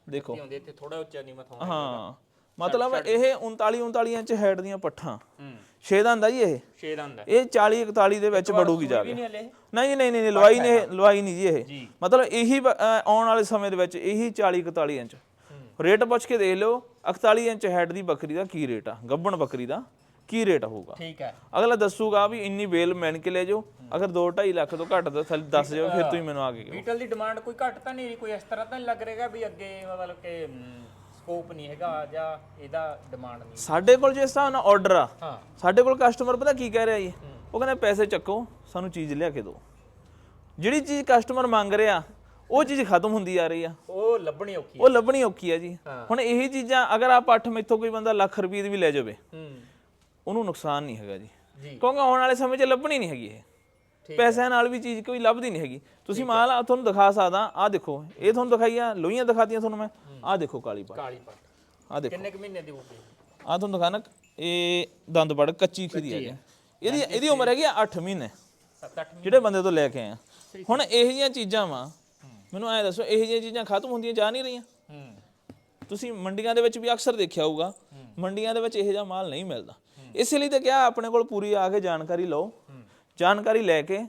ਦੇਖੋ। ਹੁੰਦੇ ਇੱਥੇ ਥੋੜਾ ਉੱਚਾ ਨਹੀਂ ਮਥਾਉਣਾ ਹਾਂ ਮਤਲਬ ਇਹ 39 39 ਇੰਚ ਹੈਡ ਦੀਆਂ ਪੱਠਾਂ। ਹੂੰ। 6 ਦਾ ਹੁੰਦਾ ਜੀ ਇਹ? 6 ਦੰਦ ਹੈ ਇਹ 40 41 ਦੇ ਵਿੱਚ ਵੜੂਗੀ ਜਾ ਕੇ। ਨਹੀਂ ਨਹੀਂ ਨਹੀਂ ਲਵਾਈ ਨਹੀਂ ਲਵਾਈ ਨਹੀਂ ਜੀ ਇਹ। ਮਤਲਬ ਇਹੀ ਆਉਣ ਵਾਲੇ ਸਮੇਂ ਦੇ ਵਿੱਚ ਇਹੀ 40 41 ਇੰਚ। ਰੇਟ ਪੁੱਛ ਕੇ ਦੇਖ ਲਓ 41 ਇੰਚ ਹੈਡ ਦੀ ਬੱਕਰੀ ਦਾ ਕੀ ਰੇਟ ਆ? ਗੱਬਣ ਬੱਕਰੀ ਦਾ? ਕੀ ਰੇਟ ਹੋਊਗਾ ਠੀਕ ਹੈ। ਅਗਲਾ ਦੱਸੂਗਾ ਵੀ ਇੰਨੀ ਵੇਲ ਮੈਨ ਕੇ ਲੈ ਜਾਓ। ਅਗਰ 2 2.5 ਲੱਖ ਤੋਂ ਘੱਟ ਦਾ ਥੱਲੇ ਦੱਸ ਜਾਓ ਫਿਰ ਤੁਸੀਂ ਮੈਨੂੰ ਆ ਕੇ ਬੀਟਲ ਦੀ ਡਿਮਾਂਡ ਕੋਈ ਘੱਟ ਤਾਂ ਨਹੀਂ ਕੋਈ ਇਸ ਤਰ੍ਹਾਂ ਤਾਂ ਨਹੀਂ ਲੱਗ ਰਿਹਾ ਵੀ ਅੱਗੇ ਮਤਲਬ ਕਿ ਸਕੋਪ ਨਹੀਂ ਹੈਗਾ ਜਾਂ ਇਹਦਾ ਡਿਮਾਂਡ ਨਹੀਂ। ਸਾਡੇ ਕੋਲ ਜਿਸ ਹਿਸਾਬ ਨਾਲ ਆਰਡਰ ਆ ਸਾਡੇ ਕੋਲ ਕਸਟਮਰ ਪਤਾ ਕੀ ਕਹਿ ਰਿਹਾ ਜੀ? ਉਹ ਕਹਿੰਦਾ ਪੈਸੇ ਚੱਕੋ ਸਾਨੂੰ ਚੀਜ਼ ਲਿਆ ਕੇ ਦਿਓ। ਜਿਹੜੀ ਚੀਜ਼ ਕਸਟਮਰ ਮੰਗ ਰਿਹਾ ਉਹ ਚੀਜ਼ ਖਤਮ ਹੁੰਦੀ ਆ ਰਹੀ ਆ। ਉਹ ਲੱਭਣੀ ਔਖੀ ਹੈ। ਉਹ ਲੱਭਣੀ ਔਖੀ ਆ ਜੀ। ਹੁਣ ਇਹੀ ਚੀਜ਼ਾਂ ਅਗਰ ਆ ਪੱਠ ਮੈਥੋਂ ਕੋਈ ਬੰਦਾ ਲੱਖ ਰੁਪਏ ਦੀ ਵੀ ਲੈ ਜਾਵੇ ਹੂੰ ਉਹਨੂੰ ਨੁਕਸਾਨ ਨਹੀਂ ਹੈਗਾ ਜੀ। ਜੀ। ਕਿਉਂਕਿ ਆਉਣ ਵਾਲੇ ਸਮੇਂ 'ਚ ਲੱਭਣੀ ਨਹੀਂ ਹੈਗੀ ਇਹ। ਪੈਸਿਆਂ ਨਾਲ ਵੀ ਚੀਜ਼ ਕੋਈ ਲੱਭਦੀ ਨਹੀਂ ਹੈਗੀ। ਤੁਸੀਂ ਮਾਲ ਆ ਤੁਹਾਨੂੰ ਦਿਖਾ ਸਕਦਾ ਆ ਦੇਖੋ ਇਹ ਤੁਹਾਨੂੰ ਦਿਖਾਈਆਂ ਲੋਹੀਆਂ ਦਿਖਾਤੀਆਂ ਤੁਹਾਨੂੰ ਮੈਂ। ਆ ਦੇਖੋ ਕਾਲੀ ਪੱਠ ਕਾਲੀ ਪੱਟ। ਆ ਦੇਖੋ। ਕਿੰਨੇ ਕੁ ਮਹੀਨੇ ਦੀ ਹੋਊਗੀ ਆ ਤੁਹਾਨੂੰ ਦਿਖਾਣਾ ਇਹ ਦੰਦ ਬੜ ਕੱਚੀ ਖਰੀ ਹੈ। ਜੀ। ਇਹਦੀ ਇਹਦੀ ਉਮਰ ਹੈਗੀ 8 ਮਹੀਨੇ। 7-8 ਜਿਹੜੇ ਬੰਦੇ ਤੋਂ ਲੈ ਕੇ ਆਏ ਆ। ਹੁਣ ਇਹੋ ਜਿਹੀਆਂ ਚੀਜ਼ਾਂ ਵਾ ਮੈਨੂੰ ਐ ਦੱਸੋ ਇਹੋ ਜਿਹੀਆਂ ਚੀਜ਼ਾਂ ਖਤਮ ਹੁੰਦੀਆਂ ਜਾ ਨਹੀਂ ਰਹੀਆਂ। ਤੁਸੀਂ ਮੰਡੀਆਂ ਦੇ ਵਿੱਚ ਵੀ ਅਕਸਰ ਦੇਖਿਆ ਹੋਊਗਾ। ਮੰਡੀਆਂ ਦੇ ਵਿੱਚ ਇਹੋ ਜਿਹਾ ਮਾਲ ਨਹੀਂ ਮਿਲਦਾ। ਇਸੇ ਲਈ ਤਾਂ ਕਿਹਾ ਆਪਣੇ ਕੋਲ ਪੂਰੀ ਆ ਕੇ ਜਾਣਕਾਰੀ ਲਓ। ਜਾਣਕਾਰੀ ਲੈ ਕੇ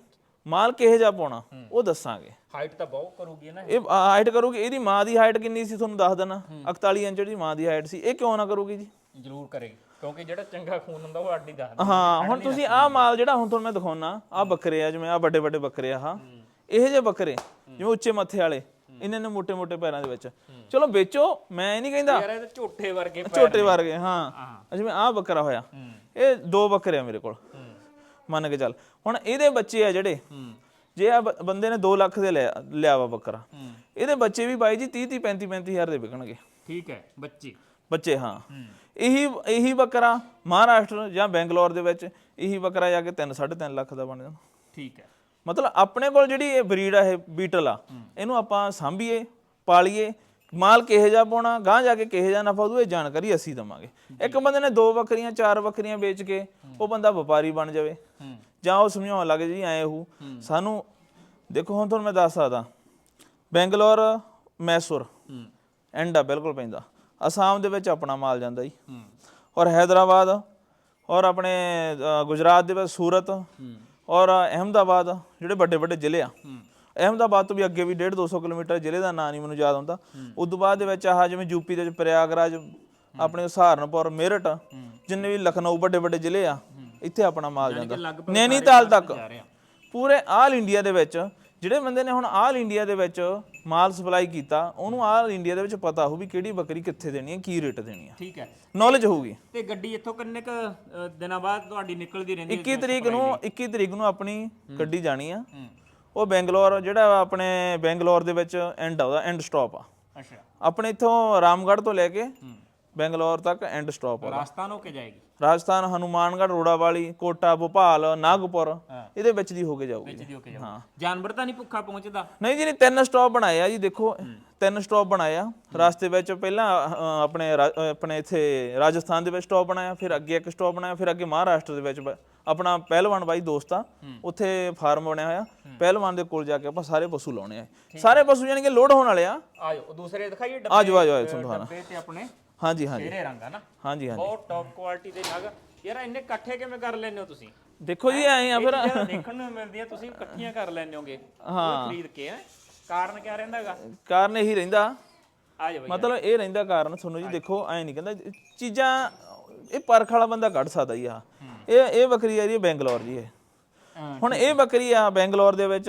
ਮਾਲ ਕਿਹੋ ਜਿਹਾ ਪਾਉਣਾ ਉਹ ਦੱਸਾਂਗੇ। ਹਾਈਟ ਤਾਂ ਬਹੁਤ ਕਰੂਗੀ ਨਾ। ਇਹ ਹਾਈਟ ਕਰੂਗੀ ਇਹਦੀ ਮਾਂ ਦੀ ਹਾਈਟ ਕਿੰਨੀ ਸੀ ਤੁਹਾਨੂੰ ਦੱਸ ਦੇਣਾ। 41 ਇੰਚ ਦੀ ਮਾਂ ਦੀ ਹਾਈਟ ਸੀ ਇਹ ਕਿਉਂ ਨਾ ਕਰੂਗੀ ਜੀ? ਜ਼ਰੂਰ ਕਰੇਗੀ ਕਿਉਂਕਿ ਜਿਹੜਾ ਚੰਗਾ ਖੂਨ ਹੁੰਦਾ ਉਹ ਅੱਡੀ ਦੱਸਦਾ। ਹਾਂ ਹੁਣ ਤੁਸੀਂ ਆਹ ਮਾਲ ਜਿਹੜਾ ਹੁਣ ਤੁਹਾਨੂੰ ਮੈਂ ਦਿਖਾਉਣਾ ਆਹ ਬੱਕਰੇ ਆ ਜਿਵੇਂ ਆਹ ਵੱਡੇ ਵੱਡੇ ਬੱਕਰੇ ਆ ਹਾਂ ਇਹ ਜੇ ਬੱਕਰੇ ਜਿਵੇਂ ਉੱਚੇ ਮੱਥੇ ਵਾਲੇ। ਇਹਨਾਂ ਨੇ ਮੋٹے-ਮੋٹے ਪੈਰਾਂ ਦੇ ਵਿੱਚ। ਚਲੋ ਵੇਚੋ ਮੈਂ ਇਹ ਨਹੀਂ ਕਹਿੰਦਾ। ਯਾਰ ਇਹ ਤਾਂ ਝੋਟੇ ਵਰਗੇ ਪੈਰ ਛੋਟੇ ਵਰਗੇ ਹਾਂ। ਜਿਵੇਂ ਆਹ ਬੱਕਰਾ ਹੋਇਆ। ਇਹ ਦੋ ਬੱਕਰੇ ਆ ਮੇਰੇ ਕੋਲ। ਮੰਨ ਕੇ ਚੱਲ। ਹੁਣ ਇਹਦੇ ਬੱਚੇ ਆ ਜਿਹੜੇ ਜੇ ਆ ਬੰਦੇ ਨੇ 2 ਲੱਖ ਦੇ ਲਿਆ ਲਿਆ ਬੱਕਰਾ। ਇਹਦੇ ਬੱਚੇ ਵੀ ਬਾਈ ਜੀ 30 30 35 35000 ਦੇ ਵਿਕਣਗੇ। ਠੀਕ ਹੈ ਬੱਚੀ। ਬੱਚੇ ਹਾਂ। ਇਹੀ ਇਹੀ ਬੱਕਰਾ ਮਹਾਰਾਸ਼ਟਰ ਜਾਂ ਬੈਂਗਲੌਰ ਦੇ ਵਿੱਚ ਇਹੀ ਬੱਕਰਾ ਜਾ ਕੇ 3 3.5 ਲੱਖ ਦਾ ਬਣ ਜਾਣਾ ਠੀਕ ਹੈ। ਮਤਲਬ ਆਪਣੇ ਕੋਲ ਜਿਹੜੀ ਇਹ ਬਰੀਡ ਆ ਇਹ ਬੀਟਲ ਆ ਇਹਨੂੰ ਆਪਾਂ ਸਾਂਭੀਏ ਪਾਲੀਏ ਮਾਲ ਕਿਹੇ ਜਾ ਪਾਉਣਾ ਗਾਂ ਜਾ ਕੇ ਕਿਹੇ ਜਾ ਨਫਾ ਉਹਦੀ ਇਹ ਜਾਣਕਾਰੀ ਅਸੀਂ ਦਵਾਂਗੇ। ਇੱਕ ਬੰਦੇ ਨੇ ਦੋ ਬੱਕਰੀਆਂ ਚਾਰ ਬੱਕਰੀਆਂ ਵੇਚ ਕੇ ਉਹ ਬੰਦਾ ਵਪਾਰੀ ਬਣ ਜਾਵੇ। ਜਾਂ ਉਹ ਸਮਝਾਉਣ ਲੱਗ ਜੀ ਐ ਉਹ ਸਾਨੂੰ ਦੇਖੋ ਹੁਣ ਤੁਹਾਨੂੰ ਮੈਂ ਦੱਸ ਸਕਦਾ ਬੈਂਗਲੌਰ ਮੈਸੂਰ ਐਂਡਾ ਬਿਲਕੁਲ ਪੈਂਦਾ। ਅਸਾਮ ਦੇ ਵਿੱਚ ਆਪਣਾ ਮਾਲ ਜਾਂਦਾ ਜੀ। ਔਰ ਹੈਦਰਾਬਾਦ ਔਰ ਆਪਣੇ ਗੁਜਰਾਤ ਦੇ ਵਿੱਚ ਸੂਰਤ। ਔਰ ਅਹਿਮਦਾਬਾਦ ਜਿਹੜੇ ਵੱਡੇ ਵੱਡੇ ਜ਼ਿਲ੍ਹੇ ਆ ਅਹਿਮਦਾਬਾਦ ਤੋਂ ਵੀ ਅੱਗੇ ਵੀ 1.5 200 ਕਿਲੋਮੀਟਰ ਜ਼ਿਲ੍ਹੇ ਦਾ ਨਾਂ ਨਹੀਂ ਮੈਨੂੰ ਯਾਦ ਆਉਂਦਾ। ਉਸ ਤੋਂ ਬਾਅਦ ਦੇ ਵਿੱਚ ਆਹ ਜਿਵੇਂ ਯੂਪੀ ਦੇ ਵਿੱਚ ਪ੍ਰਯਾਗਰਾਜ ਆਪਣੇ ਸਹਾਰਨਪੁਰ ਮੇਰਠ ਜਿੰਨੇ ਵੀ ਲਖਨਊ ਵੱਡੇ ਵੱਡੇ ਜ਼ਿਲ੍ਹੇ ਆ ਇੱਥੇ ਆਪਣਾ ਮਾਲ ਜਾਂਦਾ। ਨੈਨੀਤਾਲ ਤੱਕ। ਪੂਰੇ ਆਲ ਇੰਡੀਆ ਦੇ ਵਿੱਚ ਜਿਹੜੇ ਬੰਦੇ ਨੇ ਹੁਣ ਆਲ ਇੰਡੀਆ ਦੇ ਵਿੱਚ ਮਾਲ ਸਪਲਾਈ ਕੀਤਾ ਉਹਨੂੰ ਆਲ ਇੰਡੀਆ ਦੇ ਵਿੱਚ ਪਤਾ ਹੋਊ ਵੀ ਕਿਹੜੀ ਬੱਕਰੀ ਕਿੱਥੇ ਦੇਣੀ ਹੈ ਕੀ ਰੇਟ ਦੇਣੀ ਹੈ। ਠੀਕ ਹੈ। ਨੌਲੇਜ ਹੋਊਗੀ। ਤੇ ਗੱਡੀ ਇੱਥੋਂ ਕਿੰਨੇ ਕ ਦਿਨਾਂ ਬਾਅਦ ਤੁਹਾਡੀ ਨਿਕਲਦੀ ਰਹਿੰਦੀ 21 ਤਰੀਕ ਨੂੰ 21 ਤਰੀਕ ਨੂੰ ਆਪਣੀ ਗੱਡੀ ਜਾਣੀ ਆ। ਉਹ ਬੈਂਗਲੌਰ ਜਿਹੜਾ ਆਪਣੇ ਬੈਂਗਲੌਰ ਦੇ ਵਿੱਚ ਐਂਡ ਆ ਉਹਦਾ ਐਂਡ ਸਟਾਪ ਆ। ਅੱਛਾ। ਆਪਣੇ ਇੱਥੋਂ ਰਾਮਗੜ੍ਹ ਤੋਂ ਲੈ ਕੇ ਬੈਂਗਲੌਰ ਤੱਕ ਐਂਡ ਸਟਾਪ ਆ ਰਾਜਸਥਾਨ ਹੋ ਕੇ ਜਾਏਗੀ? ਰਾਜਸਥਾਨ ਹਨੂਮਾਨਗੜ੍ਹ ਰੋੜਾਵਾਲੀ ਕੋਟਾ ਭੋਪਾਲ ਨਾਗਪੁਰ ਇਹਦੇ ਵਿੱਚ ਦੀ ਹੋ ਕੇ ਜਾਊਗੀ। ਜੀ ਹੋ ਕੇ ਜਾਓ ਜਾਨਵਰ ਤਾਂ ਨਹੀਂ ਭੁੱਖਾ ਪਹੁੰਚਦਾ? ਨਹੀਂ ਜੀ ਨਹੀਂ ਤਿੰਨ ਸਟਾਪ ਬਣਾਏ ਆ ਜੀ ਦੇਖੋ ਤਿੰਨ ਸਟਾਪ ਬਣਾਏ ਆ। ਰਸਤੇ ਵਿੱਚ ਪਹਿਲਾਂ ਆਪਣੇ ਆਪਣੇ ਇੱਥੇ ਰਾਜਸਥਾਨ ਦੇ ਵਿੱਚ ਸਟਾਪ ਬਣਾਇਆ ਫਿਰ ਅੱਗੇ ਇੱਕ ਸਟਾਪ ਬਣਾਇਆ ਫਿਰ ਅੱਗੇ ਮਹਾਰਾਸ਼ਟਰ ਦੇ ਵਿੱਚ ਆਪਣਾ ਪਹਿਲਵਾਨ ਬਾਈ ਦੋਸਤ ਆ ਉੱਥੇ ਫਾਰਮ ਬਣਿਆ ਹੋਇਆ। ਪਹਿਲਵਾਨ ਦੇ ਕੋਲ ਜਾ ਕੇ ਆਪਾਂ ਸਾਰੇ ਪਸ਼ੂ ਲਾਉਣੇ ਆ। ਸਾਰੇ ਪਸ਼ੂ ਯਾਨੀ ਕਿ ਲੋਡ ਹੋਣ ਵਾਲੇ ਆ। ਆਜੋ ਦੂਸਰੇ ਦਿਖਾਈਏ ਆਜੋ ਆਜੋ ਆਜੋ ਤੁਹਾਨੂੰ। ਡੱਬੇ ਤੇ ਆਪਣੇ ਹਾਂਜੀ ਹਾਂਜੀ। ਤੇਰੇ ਰੰਗ ਆ ਨਾ। ਹਾਂਜੀ ਹਾਂਜੀ। ਬਹੁਤ ਟੌਪ ਕੁਆਲਿਟੀ ਦੇ ਨਗ ਯਾਰ ਇੰਨੇ ਇਕੱਠੇ ਕਿਵੇਂ ਕਰ ਲੈਂਦੇ ਹੋ ਤੁਸੀਂ? ਦੇਖੋ ਜੀ ਐਂ ਆ ਫਿਰ। ਦੇਖਣ ਨੂੰ ਮਿਲਦੀਆਂ ਤੁਸੀਂ ਇਕੱਠੀਆਂ ਕਰ ਲੈਂਦੇ ਹੋਗੇ। ਹਾਂ। ਖਰੀਦ ਕੇ ਹੈ? ਕਾਰਨ ਕੀ ਰਹਿੰਦਾਗਾ ਕਾਰਨ ਇਹੀ ਰਹਿੰਦਾ। ਆ ਜਾ ਬਈ ਮਤਲਬ ਇਹ ਰਹਿੰਦਾ ਕਾਰਨ ਤੁਹਾਨੂੰ ਜੀ ਦੇਖੋ ਐ ਨਹੀਂ ਕਹਿੰਦਾ ਚੀਜ਼ਾਂ ਇਹ ਪਰਖ ਵਾਲਾ ਬੰਦਾ ਕੱਢ ਸਕਦਾ ਜੀ ਆ। ਇਹ ਇਹ ਬੱਕਰੀ ਆ ਰਹੀ ਹੈ ਬੈਂਗਲੌਰ ਜੀ ਇਹ। ਹੁਣ ਇਹ ਬੱਕਰੀ ਆ ਬੈਂਗਲੌਰ ਦੇ ਵਿੱਚ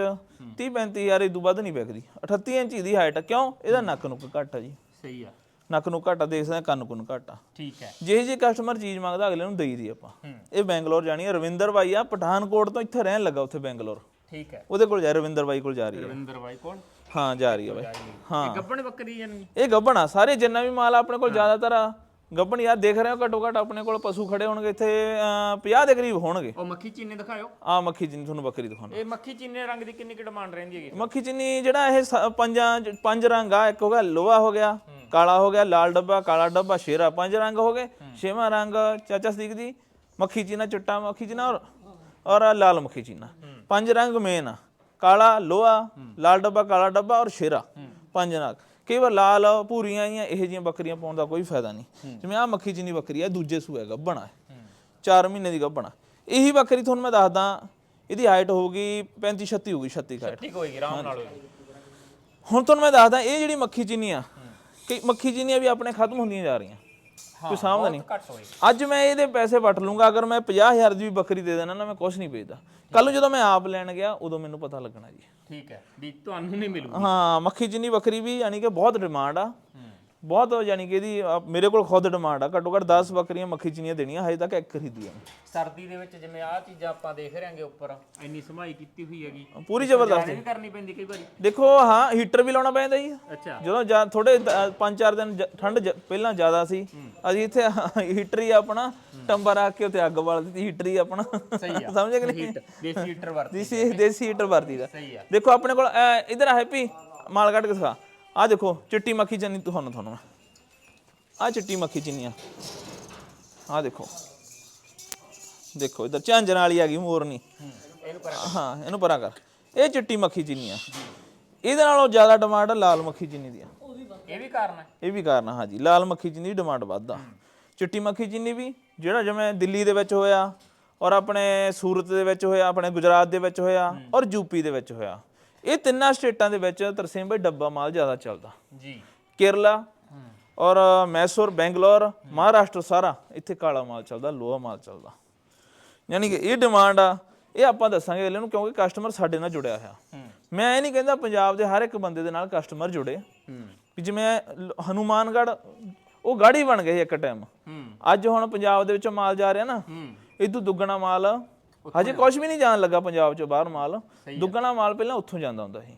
30 35 ਹਜ਼ਾਰ ਇਹ ਤੋਂ ਵੱਧ ਨਹੀਂ ਵਿਕਦੀ। 38 ਇੰਚ ਦੀ ਹਾਈਟ ਕਿਉਂ? ਇਹਦਾ ਨੱਕ ਨੁੱਕ ਘੱਟ ਆ ਜੀ। ਸਹੀ ਆ। ਨੱਕ ਨੂੰ ਘੱਟ ਦੇਖ ਸਕਦੇ ਕੰਨ ਕੁੰਨ ਘੱਟ ਠੀਕ ਹੈ। ਜਿਹੇ ਜੇ ਕਸਟਮਰ ਚੀਜ਼ ਮੰਗਦਾ ਅਗਲੇ ਨੂੰ ਦੇਈ ਦੀ ਆਪਾਂ। ਇਹ ਬੈਂਗਲੌਰ ਜਾਣੀ ਹੈ ਰਵਿੰਦਰ ਬਾਈ ਆ ਪਠਾਨਕੋਟ ਤੋਂ ਇੱਥੇ ਰਹਿਣ ਲੱਗਾ ਉੱਥੇ ਬੈਂਗਲੌਰ। ਠੀਕ ਹੈ। ਉਹਦੇ ਕੋਲ ਜਾ ਰਵਿੰਦਰ ਬਾਈ ਕੋਲ ਜਾ ਰਹੀ ਹੈ ਰਵਿੰਦਰ ਬਾਈ ਕੋਲ? ਹਾਂ ਜਾ ਰਹੀ ਹੈ ਬਾਈ। ਹਾਂ। ਇਹ ਗੱਬਣ ਬੱਕਰੀ ਜਾਨੀ ਇਹ ਗੱਬਣ ਆ ਸਾਰੇ ਜਿੰਨਾ ਵੀ ਮਾਲ ਆਪਣੇ ਕੋਲ ਜ਼ਿਆਦਾਤਰ ਆ ਗੱਬਣ ਯਾਰ ਦੇਖ ਰਹੇ ਹੋ ਘੱਟੋ ਘੱਟ ਆਪਣੇ ਕੋਲ ਪਸ਼ੂ ਖੜੇ ਹੋਣਗੇ ਇੱਥੇ ਅਹ, 50 ਦੇ ਕਰੀਬ ਹੋਣਗੇ। ਉਹ ਮੱਖੀ ਚੀਨੇ ਦਿਖਾਓ ਆ ਮੱਖੀ ਜਿੰਨੀ ਤੁਹਾਨੂੰ ਬੱਕਰੀ ਦਿਖਾਉਣਾ। ਇਹ ਮੱਖੀ ਚੀਨੇ ਰੰਗ ਦੀ ਕਿੰਨੀ ਕਿ ਡਿਮਾਂਡ ਰਹਿੰਦੀ ਹੈਗੀ? ਮੱਖੀ ਜਿੰਨੀ ਜਿਹੜਾ ਇਹ ਪੰਜਾਂ ਪੰਜ ਰੰਗ ਆ ਇੱਕ ਹੋ ਗਿਆ ਲੋਹਾ ਹੋ ਗਿਆ ਕਾਲਾ ਹੋ ਗਿਆ ਲਾਲ ਡੱਬਾ ਕਾਲਾ ਡੱਬਾ ਸ਼ੇਰਾ ਪੰਜ ਰੰਗ ਹੋ ਗਏ ਛੇਵਾਂ ਰੰਗ ਚਾਚਾ ਸਦੀਕ ਦੀ ਮੱਖੀ ਚੀਨਾ ਚਿੱਟਾ ਮੱਖੀ ਚੀਨਾ ਔਰ ਔਰ ਲਾਲ ਮੱਖੀ ਚੀਨਾ। ਪੰਜ ਰੰਗ ਮੇਨ ਆ ਕਾਲਾ ਲੋਹਾ ਲਾਲ ਡੱਬਾ ਕਾਲਾ ਡੱਬਾ ਔਰ ਸ਼ੇਰਾ ਪੰਜ ਰੰਗ। ਕਈ ਵਾਰ ਲਾਲ ਭੂਰੀਆਂ ਆਈਆਂ ਇਹੋ ਜਿਹੀਆਂ ਬੱਕਰੀਆਂ ਪਾਉਣ ਦਾ ਕੋਈ ਫਾਇਦਾ ਨਹੀਂ। ਜਿਵੇਂ ਆ ਮੱਖੀ ਚੀਨੀ ਬੱਕਰੀ ਆ ਦੂਜੇ ਸੂਏ ਗੱਭਣ ਆ 4 ਮਹੀਨੇ ਦੀ ਗੱਭਣ। ਇਹੀ ਬੱਕਰੀ ਤੁਹਾਨੂੰ ਮੈਂ ਦੱਸਦਾ ਇਹਦੀ ਹਾਈਟ ਹੋਊਗੀ 35 36 ਹੋਊਗੀ 36 ਹਾਈਟ ਠੀਕ ਹੋਏਗੀ ਆਰਾਮ ਨਾਲ ਹੋਏਗੀ ਹੁਣ ਤੁਹਾਨੂੰ ਮੈਂ ਦੱਸਦਾ ਇਹ ਜਿਹੜੀ ਮੱਖੀ ਚੀਨੀ ਆ ਕਿ ਮੱਖੀ ਚੀਨੀਆਂ ਵੀ ਆਪਣੇ ਖਤਮ ਹੁੰਦੀਆਂ ਜਾ ਰਹੀਆਂ। ਕੋਈ ਸਾਹਮਣੇ ਨਹੀਂ। ਅੱਜ ਮੈਂ ਇਹਦੇ ਪੈਸੇ ਵਟ ਲੂੰਗਾ ਅਗਰ ਮੈਂ 50000 ਦੀ ਵੀ ਬੱਕਰੀ ਦੇ ਦੇਣਾ ਨਾ ਮੈਂ ਕੁਝ ਨਹੀਂ ਵੇਚਦਾ। ਕੱਲ ਨੂੰ ਜਦੋਂ ਮੈਂ ਆਪ ਲੈਣ ਗਿਆ ਉਦੋਂ ਮੈਨੂੰ ਪਤਾ ਲੱਗਣਾ ਜੀ। ਠੀਕ ਹੈ ਵੀ ਤੁਹਾਨੂੰ ਨਹੀਂ ਮਿਲੂ ਹਾਂ ਮੱਖੀ ਚੀਨੀ ਬੱਕਰੀ ਵੀ ਯਾਨੀ ਕਿ ਬਹੁਤ ਡਿਮਾਂਡ ਆ। ਬਹੁਤ ਯਾਨੀ ਕਿ ਇਹਦੀ ਅ, ਮੇਰੇ ਕੋਲ ਖੁਦ ਡਿਮਾਂਡ ਆ। ਘੱਟੋ ਘੱਟ 10 ਬੱਕਰੀਆਂ ਮੱਖੀ ਚੀਨੀਆਂ ਦੇਣੀਆਂ ਹਜੇ ਤੱਕ ਇੱਕ ਖਰੀਦੀਆਂ ਨੇ। ਸਰਦੀ ਦੇ ਵਿੱਚ ਜਿਵੇਂ ਆਹ ਚੀਜ਼ਾਂ ਆਪਾਂ ਦੇਖ ਰਹੇ ਹਾਂਗੇ ਉੱਪਰ ਇੰਨੀ ਸਮਾਈ ਕੀਤੀ ਹੋਈ ਹੈਗੀ। ਪੂਰੀ ਜ਼ਬਰਦਸਤ ਵੀ ਕਰਨੀ ਪੈਂਦੀ ਕਈ ਵਾਰੀ। ਦੇਖੋ ਹਾਂ ਹੀਟਰ ਵੀ ਲਾਉਣਾ ਪੈਂਦਾ ਜੀ। ਅੱਛਾ। ਜਦੋਂ ਜਾਂ ਥੋੜੇ 5-4 ਦਿਨ ਜ- ਠੰਡ ਜ- ਪਹਿਲਾਂ ਜ਼ਿਆਦਾ ਸੀ। ਅਸੀਂ ਇੱਥੇ [LAUGHS] ਹੀਟਰ ਹੀ ਆਪਣਾ ਟੰਬਾ ਰੱਖ ਕੇ ਉੱਤੇ ਅੱਗ ਬਾਲ ਦਿੱਤੀ ਹੀਟਰ ਹੀ ਆਪਣਾ। ਸਹੀ ਆ। ਸਮਝ ਗਏ ਨਹੀਂ? ਹੀਟ ਦੇਸੀ ਹੀਟਰ ਵਰਤੀ ਦੇਸੀ [LAUGHS] ਦੇਸੀ ਹੀਟਰ ਵਰਤੀ ਦਾ ਸਹੀ ਆ। ਦੇਖੋ ਆਪਣੇ ਕੋਲ ਅਹ, ਇੱਧਰ ਆ ਹੈਪੀ ਮਾਲ ਕੱਢ ਕੇ ਦਿਖਾ ਆ ਦੇਖੋ ਚਿੱਟੀ ਮੱਖੀ ਚੰਨੀ ਤੁਹਾਨੂੰ ਤੁਹਾਨੂੰ ਆ ਚਿੱਟੀ ਮੱਖੀ ਚੰਨੀ ਆ ਆ ਦੇਖੋ। ਦੇਖੋ ਇੱਧਰ ਝਾਂਜਰਾਂ ਵਾਲੀ ਆ ਗਈ ਮੋਰਨੀ ਹੂੰ, ਇਹਨੂੰ ਹਾਂ ਪਰਾਂ ਕਰ। ਇਹ ਚਿੱਟੀ ਮੱਖੀ ਚੀਨੀ ਆ ਇਹਦੇ ਨਾਲੋਂ ਜ਼ਿਆਦਾ ਡਿਮਾਂਡ ਲਾਲ ਮੱਖੀ ਚੀਨੀ ਦੀ ਆ। ਇਹ ਵੀ ਕਾਰਨ ਹੈ। ਇਹ ਵੀ ਕਾਰਨ ਆ ਹਾਂਜੀ। ਲਾਲ ਮੱਖੀ ਚੀਨੀ ਦੀ ਡਿਮਾਂਡ ਵੱਧ ਆ ਚਿੱਟੀ ਮੱਖੀ ਚੀਨੀ ਵੀ ਜਿਹੜਾ ਜਿਵੇਂ ਦਿੱਲੀ ਦੇ ਵਿੱਚ ਹੋਇਆ ਔਰ ਆਪਣੇ ਸੂਰਤ ਦੇ ਵਿੱਚ ਹੋਇਆ ਆਪਣੇ ਗੁਜਰਾਤ ਦੇ ਵਿੱਚ ਹੋਇਆ ਔਰ ਯੂਪੀ ਦੇ ਵਿੱਚ ਹੋਇਆ। ਇਹ ਤਿੰਨਾਂ ਸਟੇਟਾਂ ਦੇ ਵਿੱਚ ਤਰਸੇਮ ਭਾਈ ਡੱਬਾ ਮਾਲ ਜ਼ਿਆਦਾ ਚੱਲਦਾ। ਜੀ। ਕੇਰਲਾ ਔਰ ਮੈਸੂਰ ਬੈਂਗਲੌਰ ਮਹਾਰਾਸ਼ਟਰ ਸਾਰਾ ਇੱਥੇ ਕਾਲਾ ਮਾਲ ਚੱਲਦਾ ਲੋਹਾ ਮਾਲ ਚੱਲਦਾ। ਯਾਨੀ ਕਿ ਇਹ ਡਿਮਾਂਡ ਆ ਇਹ ਆਪਾਂ ਦੱਸਾਂਗੇ ਅਗਲੇ ਨੂੰ ਕਿਉਂਕਿ ਕਸਟਮਰ ਸਾਡੇ ਨਾਲ ਜੁੜਿਆ ਹੋਇਆ। ਮੈਂ ਇਹ ਨਹੀਂ ਕਹਿੰਦਾ ਪੰਜਾਬ ਦੇ ਹਰ ਇੱਕ ਬੰਦੇ ਦੇ ਨਾਲ ਕਸਟਮਰ ਜੁੜੇ। ਵੀ ਜਿਵੇਂ ਹਨੂਮਾਨਗੜ੍ਹ ਉਹ ਗਾੜੀ ਬਣ ਗਏ ਇੱਕ ਟਾਈਮ ਅੱਜ ਹੁਣ ਪੰਜਾਬ ਦੇ ਵਿੱਚੋਂ ਮਾਲ ਜਾ ਰਿਹਾ ਨਾ। ਹੂੰ। ਇਦੋਂ ਦੁੱਗਣਾ ਮਾਲ ਹਜੇ ਕੁਝ ਵੀ ਨਹੀਂ ਜਾਣ ਲੱਗਾ ਪੰਜਾਬ ਚੋਂ ਬਾਹਰ ਮਾਲ। ਦੁੱਗਣਾ ਮਾਲ ਪਹਿਲਾਂ ਉੱਥੋਂ ਜਾਂਦਾ ਹੁੰਦਾ ਸੀ।